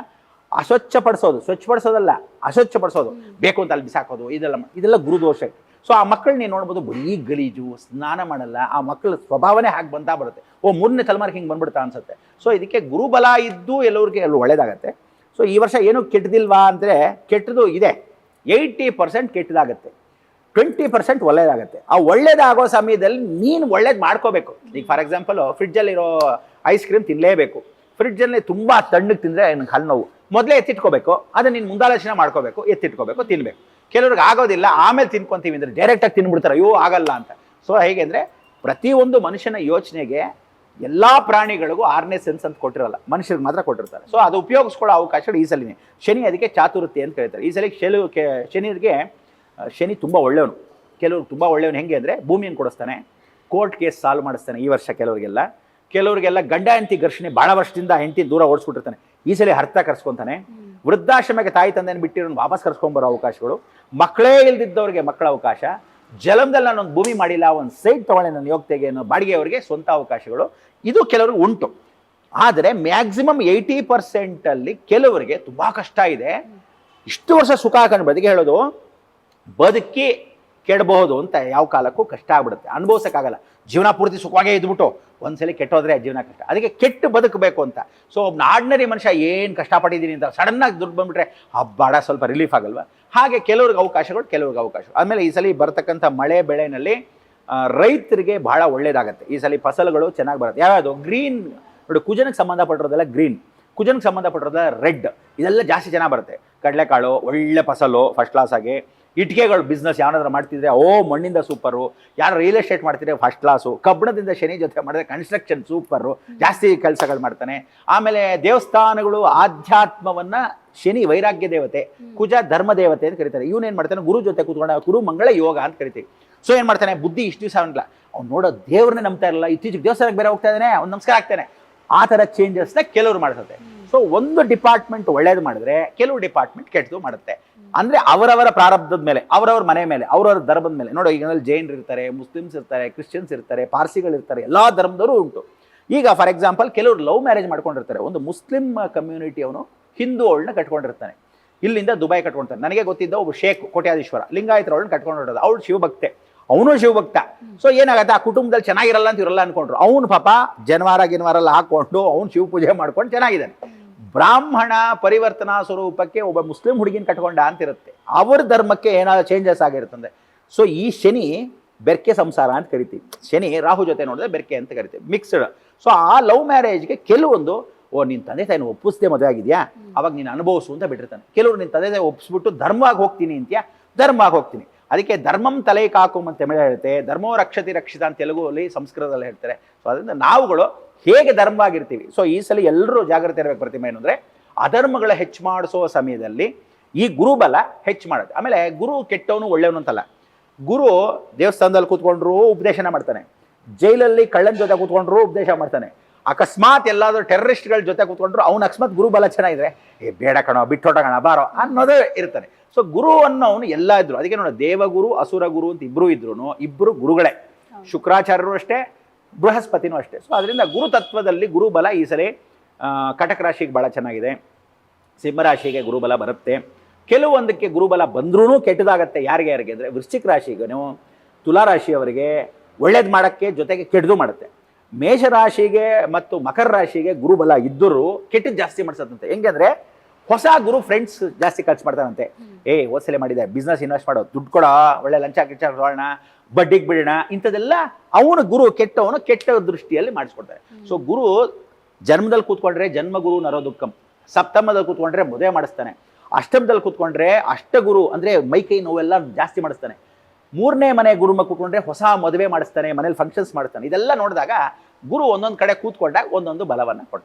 ಅಸ್ವಚ್ಛಪಡಿಸೋದು, ಸ್ವಚ್ಛಪಡಿಸೋದಲ್ಲ, ಅಸ್ವಚ್ಛಪಡಿಸೋದು. ಬೇಕು ಅಂತ ಅಲ್ಲಿ ಬಿಸಾಕೋದು, ಇದೆಲ್ಲ ಇದೆಲ್ಲ ಗುರುದೋಷ ಸೊ ಆ ಮಕ್ಕಳು ನೀವು ನೋಡ್ಬೋದು ಬರೀ ಗಲೀಜು, ಸ್ನಾನ ಮಾಡಲ್ಲ, ಆ ಮಕ್ಕಳ ಸ್ವಭಾವನೇ ಹಾಗೆ ಬಂತಾ ಬರುತ್ತೆ. ಓ, ಮೂರನೇ ತಲೆಮಾರಿಗೆ ಹಿಂಗೆ ಬಂದ್ಬಿಡ್ತಾ ಅನ್ಸುತ್ತೆ. ಸೊ ಇದಕ್ಕೆ ಗುರುಬಲ ಇದ್ದು ಎಲ್ಲರಿಗೆ ಎಲ್ಲ ಒಳ್ಳೇದಾಗತ್ತೆ. ಸೊ ಈ ವರ್ಷ ಏನು ಕೆಟ್ಟದಿಲ್ವಾ ಅಂದರೆ ಕೆಟ್ಟದು ಇದೆ. ಏಯ್ಟಿ ಪರ್ಸೆಂಟ್ ಕೆಟ್ಟದಾಗತ್ತೆ. ಟ್ವೆಂಟಿ ಪರ್ಸೆಂಟ್ ಒಳ್ಳೇದಾಗುತ್ತೆ. ಆ ಒಳ್ಳೇದಾಗೋ ಸಮಯದಲ್ಲಿ ನೀನು ಒಳ್ಳೇದು ಮಾಡ್ಕೋಬೇಕು. ಈಗ ಫಾರ್ ಎಕ್ಸಾಂಪಲ್ ಫ್ರಿಡ್ಜಲ್ಲಿರೋ ಐಸ್ ಕ್ರೀಮ್ ತಿನ್ನಲೇಬೇಕು ಫ್ರಿಡ್ಜಲ್ಲಿ ತುಂಬ ತಣ್ಣಗೆ ತಿಂದರೆ ನನಗೆ ಹಲ್ಲು ನೋವು. ಮೊದಲೇ ಎತ್ತಿಟ್ಕೋಬೇಕು ಅದನ್ನ ನೀನು ಮುಂದಾಲೋಚನೆ ಮಾಡ್ಕೋಬೇಕು, ಎತ್ತಿಟ್ಕೋಬೇಕು ತಿನ್ನಬೇಕು ಕೆಲವ್ರಿಗೆ ಆಗೋದಿಲ್ಲ, ಆಮೇಲೆ ತಿನ್ಕೊಂತೀವಿ ಅಂದರೆ ಡೈರೆಕ್ಟಾಗಿ ತಿನ್ಬಿಡ್ತಾರೆ, ಅಯ್ಯೋ ಆಗಲ್ಲ ಅಂತ. ಸೊ ಹೇಗೆ ಅಂದರೆ ಪ್ರತಿಯೊಂದು ಮನುಷ್ಯನ ಯೋಚನೆಗೆ ಎಲ್ಲ ಪ್ರಾಣಿಗಳಿಗೂ ಆರನೇ ಸೆನ್ಸ್ ಅಂತ ಕೊಟ್ಟಿರಲ್ಲ. ಮನುಷ್ಯರಿಗೆ ಮಾತ್ರ ಕೊಟ್ಟಿರ್ತಾರೆ. ಸೊ ಅದು ಉಪಯೋಗಿಸ್ಕೊಳ್ಳೋ ಅವಕಾಶಗಳು ಈ ಸಲಿನೇ ಶನಿ ಅದಕ್ಕೆ ಚಾತುರ್ಥಿ ಅಂತ ಹೇಳ್ತಾರೆ. ಈ ಸಲ ಶನಿ ಶನಿಗೆ ಶನಿ ತುಂಬ ಒಳ್ಳೆಯವನು. ಕೆಲವ್ರು ತುಂಬ ಒಳ್ಳೆಯವನು ಹೆಂಗೆ ಅಂದರೆ ಭೂಮಿಯನ್ನು ಕೊಡಿಸ್ತಾನೆ. ಕೋರ್ಟ್ ಕೇಸ್ ಸಾಲ್ವ್ ಮಾಡಿಸ್ತಾನೆ ಈ ವರ್ಷ ಕೆಲವರಿಗೆಲ್ಲ. ಕೆಲವರಿಗೆಲ್ಲ ಗಂಡ ಹೆಂಡತಿ ಘರ್ಷಣೆ ಭಾಳ ವರ್ಷದಿಂದ ಹೆಂಡತಿ ದೂರ ಓಡಿಸ್ಬಿಟ್ಟಿರ್ತಾನೆ. ಈ ಸಲ ಅರ್ಥ ಕರ್ಸ್ಕೊತಾನೆ. ವೃದ್ಧಾಶ್ರಮಕ್ಕೆ ತಾಯಿ ತಂದೆಯನ್ನು ಬಿಟ್ಟಿರೋನು ವಾಪಸ್ ಕರ್ಸ್ಕೊಂಬರೋ ಅವಕಾಶಗಳು. ಮಕ್ಕಳೇ ಇಲ್ದಿದ್ದವ್ರಿಗೆ ಮಕ್ಕಳ ಅವಕಾಶ. ಜಲಮದಲ್ಲಿ ನಾನೊಂದು ಭೂಮಿ ಮಾಡಿಲ್ಲ, ಒಂದು ಸೈಟ್ ತೊಗೊಳ್ಳೆ ನನ್ನ ಯೋಗ್ಯತೆಗೆ ಅನ್ನೋ ಬಾಡಿಗೆಯವರಿಗೆ ಸ್ವಂತ ಅವಕಾಶಗಳು. ಇದು ಕೆಲವರು ಉಂಟು. ಆದರೆ ಮ್ಯಾಕ್ಸಿಮಮ್ ಏಯ್ಟಿ ಪರ್ಸೆಂಟಲ್ಲಿ ಕೆಲವರಿಗೆ ತುಂಬ ಕಷ್ಟ ಇದೆ. ಇಷ್ಟು ವರ್ಷ ಸುಖ ಹಾಕೊಂಡು ಬದಿಗೆ ಹೇಳೋದು ಬದುಕಿ ಕೆಡಬಹುದು ಅಂತ ಯಾವ ಕಾಲಕ್ಕೂ ಕಷ್ಟ ಆಗ್ಬಿಡುತ್ತೆ. ಅನುಭವಿಸೋಕ್ಕಾಗಲ್ಲ. ಜೀವನ ಪೂರ್ತಿ ಸುಖವಾಗೇ ಇದ್ಬಿಟ್ಟು ಒಂದ್ಸಲಿ ಕೆಟ್ಟೋದ್ರೆ ಜೀವನ ಕಷ್ಟ. ಅದಕ್ಕೆ ಕೆಟ್ಟು ಬದುಕಬೇಕು ಅಂತ. ಸೊ ಒಬ್ಬ ಆರ್ಡಿನರಿ ಮನುಷ್ಯ ಏನು ಕಷ್ಟಪಟ್ಟಿದ್ದೀನಿ ಅಂತ ಸಡನ್ನಾಗಿ ದುಡ್ಡು ಬಂದ್ಬಿಟ್ರೆ ಹಬ್ಬಾಡ ಸ್ವಲ್ಪ ರಿಲೀಫ್ ಆಗಲ್ವಾ? ಹಾಗೆ ಕೆಲವ್ರಿಗೆ ಅವಕಾಶಗಳು, ಕೆಲವ್ರಿಗೆ ಅವಕಾಶ ಆಮೇಲೆ ಈ ಸಲ ಬರ್ತಕ್ಕಂಥ ಮಳೆ ಬೆಳೆನಲ್ಲಿ ರೈತರಿಗೆ ಭಾಳ ಒಳ್ಳೇದಾಗುತ್ತೆ. ಈ ಸಲ ಫಸಲುಗಳು ಚೆನ್ನಾಗಿ ಬರುತ್ತೆ. ಯಾವ್ಯಾವುದು? ಗ್ರೀನ್ ನೋಡಿ, ಕುಜನಕ್ಕೆ ಸಂಬಂಧಪಟ್ಟಿರೋದೆಲ್ಲ ಗ್ರೀನ್. ಕುಜನಕ್ಕೆ ಸಂಬಂಧಪಟ್ಟಿರೋದೆಲ್ಲ ರೆಡ್. ಇದೆಲ್ಲ ಜಾಸ್ತಿ ಚೆನ್ನಾಗಿ ಬರುತ್ತೆ. ಕಡಲೆಕಾಳು, ಒಳ್ಳೆ ಫಸಲು ಫಸ್ಟ್ ಕ್ಲಾಸ್ ಆಗಿ ಇಟ್ಟಿಗೆಗಳು ಬಿಸ್ನೆಸ್ ಯಾವ್ದಾದ್ರು ಮಾಡ್ತಿದ್ರೆ ಓ ಮಣ್ಣಿಂದ ಸೂಪರು ಯಾರು ರಿಯಲ್ ಎಸ್ಟೇಟ್ ಮಾಡ್ತಿದ್ರೆ ಫಸ್ಟ್ ಕ್ಲಾಸು ಕಬ್ಬಣದಿಂದ ಶನಿ ಜೊತೆ ಮಾಡಿದ್ರೆ ಕನ್ಸ್ಟ್ರಕ್ಷನ್ ಸೂಪರು ಜಾಸ್ತಿ ಕೆಲಸಗಳು ಮಾಡ್ತಾನೆ. ಆಮೇಲೆ ದೇವಸ್ಥಾನಗಳು ಆಧ್ಯಾತ್ಮವನ್ನ ಶನಿ ವೈರಾಗ್ಯ ದೇವತೆ ಕುಜ ಧರ್ಮ ದೇವತೆ ಅಂತ ಕರೀತಾರೆ. ಇವನೇನ್ ಮಾಡ್ತಾನೆ? ಗುರು ಜೊತೆ ಕೂತ್ಕೊಂಡ ಗುರು ಮಂಗಳ ಯೋಗ ಅಂತ ಕರಿತೀವಿ. ಸೊ ಏನು ಮಾಡ್ತಾನೆ? ಬುದ್ಧಿ ಇಷ್ಟು ದಿವಸ ಅವನಿಲ್ಲ ಅವ್ನು ನೋಡೋ ದೇವ್ರನ್ನೇ ನಂಬ್ತಾ ಇರಲ್ಲ. ಇತ್ತೀಚೆಗೆ ದೇವಸ್ಥಾನಕ್ಕೆ ಬೇರೆ ಹೋಗ್ತಾ ಇದ್ದಾನೆ ಅವ್ನು ನಮಸ್ಕಾರ ಆಗ್ತಾನೆ. ಆ ಥರ ಚೇಂಜಸ್ನ ಕೆಲವರು ಮಾಡ್ತಾರೆ ಸೊ ಒಂದು ಡಿಪಾರ್ಟ್ಮೆಂಟ್ ಒಳ್ಳೇದು ಮಾಡಿದ್ರೆ ಕೆಲವು ಡಿಪಾರ್ಟ್ಮೆಂಟ್ ಕೆಟ್ಟದು ಮಾಡುತ್ತೆ. ಅಂದ್ರೆ ಅವರವರ ಪ್ರಾರಬ್ಧದ ಮೇಲೆ, ಅವರವರ ಮನೆ ಮೇಲೆ, ಅವರವರ ಧರ್ಮದ ಮೇಲೆ. ನೋಡೋ, ಈಗ ಜೈನರು ಇರ್ತಾರೆ, ಮುಸ್ಲಿಮ್ಸ್ ಇರ್ತಾರೆ, ಕ್ರಿಶ್ಚಿಯನ್ಸ್ ಇರ್ತಾರೆ, ಪಾರ್ಸಿಗಳು ಇರ್ತಾರೆ, ಎಲ್ಲಾ ಧರ್ಮದವರು ಉಂಟು. ಈಗ ಫಾರ್ ಎಕ್ಸಾಂಪಲ್ ಕೆಲವರು ಲವ್ ಮ್ಯಾರೇಜ್ ಮಾಡ್ಕೊಂಡಿರ್ತಾರೆ. ಒಂದು ಮುಸ್ಲಿಂ ಕಮ್ಯುನಿಟಿ ಅವನು ಹಿಂದೂ ಅವಳನ್ನ ಕಟ್ಕೊಂಡಿರ್ತಾನೆ. ಇಲ್ಲಿಂದ ದುಬೈ ಕಟ್ಕೊಳ್ತಾನೆ ನನಗೆ ಗೊತ್ತಿದ್ದ ಒಬ್ಬ ಶೇಖ್ ಕೋಟ್ಯಾಧೀಶ್ವರ ಲಿಂಗಾಯತರ ಅವಳನ್ನ ಕಟ್ಕೊಂಡಿರೋದು. ಅವಳು ಶಿವಭಕ್ತೆ. ಅವನು ಶಿವಭಕ್ತ. ಸೊ ಏನಾಗುತ್ತೆ? ಆ ಕುಟುಂಬದಲ್ಲಿ ಚೆನ್ನಾಗಿರಲ್ಲ ಅಂತ ಇವರೆಲ್ಲ ಅನ್ಕೊಂಡ್ರು. ಅವನು ಪಾಪ ಜನವಾರ ಗಿನವಾರ ಎಲ್ಲ ಹಾಕೊಂಡು ಅವ್ನು ಶಿವ ಪೂಜೆ ಮಾಡ್ಕೊಂಡು ಚೆನ್ನಾಗಿದ್ದಾನೆ. ಬ್ರಾಹ್ಮಣ ಪರಿವರ್ತನಾ ಸ್ವರೂಪಕ್ಕೆ ಒಬ್ಬ ಮುಸ್ಲಿಂ ಹುಡುಗಿನ ಕಟ್ಕೊಂಡ ಅಂತಿರುತ್ತೆ. ಅವ್ರ ಧರ್ಮಕ್ಕೆ ಏನಾದ್ರು ಚೇಂಜಸ್ ಆಗಿರ್ತಂದೆ ಸೊ ಈ ಶನಿ ಬೆರ್ಕೆ ಸಂಸಾರ ಅಂತ ಕರಿತೀವಿ. ಶನಿ ರಾಹು ಜೊತೆ ನೋಡಿದ್ರೆ ಬೆರ್ಕೆ ಅಂತ ಕರಿತೀವಿ. ಮಿಕ್ಸ್ಡ್ ಸೊ ಆ ಲವ್ ಮ್ಯಾರೇಜ್ಗೆ ಕೆಲವೊಂದು ಓ ನಿನ್ನ ತಂದೆ ತಾಯಿನ ಒಪ್ಪಿಸದೆ ಮದುವೆ ಆಗಿದೆಯಾ? ಅವಾಗ ನೀನು ಅನುಭವಿಸು ಅಂತ ಬಿಟ್ಟಿರ್ತಾನೆ. ಕೆಲವರು ನಿನ್ನ ತಂದೆ ತಾಯಿ ಒಪ್ಪಿಸ್ಬಿಟ್ಟು ಧರ್ಮವಾಗಿ ಹೋಗ್ತೀನಿ ಅಂತೀಯಾ? ಧರ್ಮವಾಗಿ ಹೋಗ್ತೀನಿ. ಅದಕ್ಕೆ ಧರ್ಮಂ ತಲೆ ಕಾಕು ಅಂತ ತಮಿಳು ಹೇಳುತ್ತೆ. ಧರ್ಮೋ ರಕ್ಷತಿ ರಕ್ಷಿತ ಅಂತ ತೆಲುಗು ಅಲ್ಲಿ ಸಂಸ್ಕೃತದಲ್ಲಿ ಹೇಳ್ತಾರೆ. ಸೊ ಅದರಿಂದ ನಾವುಗಳು ಹೇಗೆ ಧರ್ಮವಾಗಿರ್ತೀವಿ ಸೊ ಈ ಸಲ ಎಲ್ಲರೂ ಜಾಗ್ರತೆ ಇರಬೇಕು ಪ್ರತಿಮೆ ಏನಂದ್ರೆ ಅಧರ್ಮಗಳ ಹೆಚ್ಚು ಮಾಡಿಸೋ ಸಮಯದಲ್ಲಿ ಈ ಗುರುಬಲ ಹೆಚ್ಚು ಮಾಡುತ್ತೆ ಆಮೇಲೆ ಗುರು ಕೆಟ್ಟವನು ಒಳ್ಳೆಯವನು ಅಂತಲ್ಲ. ಗುರು ದೇವಸ್ಥಾನದಲ್ಲಿ ಕೂತ್ಕೊಂಡ್ರು ಉಪದೇಶನ ಮಾಡ್ತಾನೆ. ಜೈಲಲ್ಲಿ ಕಳ್ಳನ ಜೊತೆ ಕೂತ್ಕೊಂಡ್ರು ಉಪದೇಶ ಮಾಡ್ತಾನೆ. ಅಕಸ್ಮಾತ್ ಎಲ್ಲಾದರೂ ಟೆರರಿಸ್ಟ್ಗಳ ಜೊತೆ ಕೂತ್ಕೊಂಡ್ರು ಅವ್ನ ಅಕಸ್ಮಾತ್ ಗುರು ಬಲ ಚೆನ್ನಾಗಿದ್ರೆ ಏ ಬೇಡ ಕಣೋ ಕಣ ಬಾರೋ ಅನ್ನೋದೇ ಇರ್ತಾನೆ. ಸೊ ಗುರು ಅನ್ನೋನು ಎಲ್ಲ ಇದ್ರು. ಅದಕ್ಕೆ ನೋಡಿ ದೇವಗುರು ಅಸುರ ಗುರು ಅಂತ ಇಬ್ಬರು ಇದ್ರು ಇಬ್ಬರು ಗುರುಗಳೇ. ಶುಕ್ರಾಚಾರ್ಯರು ಅಷ್ಟೇ ಬೃಹಸ್ಪತಿನೂ ಅಷ್ಟೇ. ಸೊ ಅದರಿಂದ ಗುರು ತತ್ವದಲ್ಲಿ ಗುರುಬಲ ಈ ಸರಿ ಕಟಕ ರಾಶಿಗೆ ಭಾಳ ಚೆನ್ನಾಗಿದೆ. ಸಿಂಹರಾಶಿಗೆ ಗುರುಬಲ ಬರುತ್ತೆ. ಕೆಲವೊಂದಕ್ಕೆ ಗುರುಬಲ ಬಂದ್ರೂ ಕೆಟ್ಟದಾಗತ್ತೆ ಯಾರಿಗೆ ಯಾರಿಗೆ ಅಂದರೆ ವೃಶ್ಚಿಕ ರಾಶಿಗೆ. ನೀವು ತುಲಾರಾಶಿಯವರಿಗೆ ಒಳ್ಳೇದು ಮಾಡೋಕ್ಕೆ ಜೊತೆಗೆ ಕೆಟ್ಟದು ಮಾಡುತ್ತೆ. ಮೇಷರಾಶಿಗೆ ಮತ್ತು ಮಕರ ರಾಶಿಗೆ ಗುರುಬಲ ಇದ್ದರೂ ಕೆಟ್ಟದ್ದು ಜಾಸ್ತಿ ಮಾಡಿಸತ್ತಂತೆ. ಹೆಂಗಂದ್ರೆ ಹೊಸ ಗುರು ಫ್ರೆಂಡ್ಸ್ ಜಾಸ್ತಿ ಖರ್ಚು ಮಾಡ್ತಾನಂತೆ ಏ ಓದ್ಸಲೆ ಮಾಡಿದೆ ಬಿಸ್ನೆಸ್ ಇನ್ವೆಸ್ಟ್ ಮಾಡೋ, ದುಡ್ಡು ಕೊಡೋ, ಒಳ್ಳೆ ಲಂಚ ಗಿಂಚ ತಗೊಳ್ಳೋಣ ಬಡ್ಡಿಗೆ ಬಿಡೋಣ, ಇಂಥದ್ದೆಲ್ಲ ಅವನ ಗುರು ಕೆಟ್ಟವನು ಕೆಟ್ಟ ದೃಷ್ಟಿಯಲ್ಲಿ ಮಾಡಿಸ್ಕೊಡ್ತಾರೆ. ಸೊ ಗುರು ಜನ್ಮದಲ್ಲಿ ಕೂತ್ಕೊಂಡ್ರೆ ಜನ್ಮ ಗುರು ನರೋ ದುಃಖಂ. ಸಪ್ತಮದಲ್ಲಿ ಕೂತ್ಕೊಂಡ್ರೆ ಮದುವೆ ಮಾಡಿಸ್ತಾನೆ. ಅಷ್ಟಮದಲ್ಲಿ ಕೂತ್ಕೊಂಡ್ರೆ ಅಷ್ಟಗುರು ಅಂದ್ರೆ ಮೈಕೈ ನೋವೆಲ್ಲ ಜಾಸ್ತಿ ಮಾಡಿಸ್ತಾನೆ. ಮೂರನೇ ಮನೆ ಗುರುಮ ಕೂತ್ಕೊಂಡ್ರೆ ಹೊಸ ಮದುವೆ ಮಾಡಿಸ್ತಾನೆ, ಮನೇಲಿ ಫಂಕ್ಷನ್ಸ್ ಮಾಡಿಸ್ತಾನೆ. ಇದೆಲ್ಲ ನೋಡಿದಾಗ ಗುರು ಒಂದೊಂದು ಕಡೆ ಕೂತ್ಕೊಂಡಾಗ ಒಂದೊಂದು ಬಲವನ್ನು ಕೊಡ್ತಾನೆ.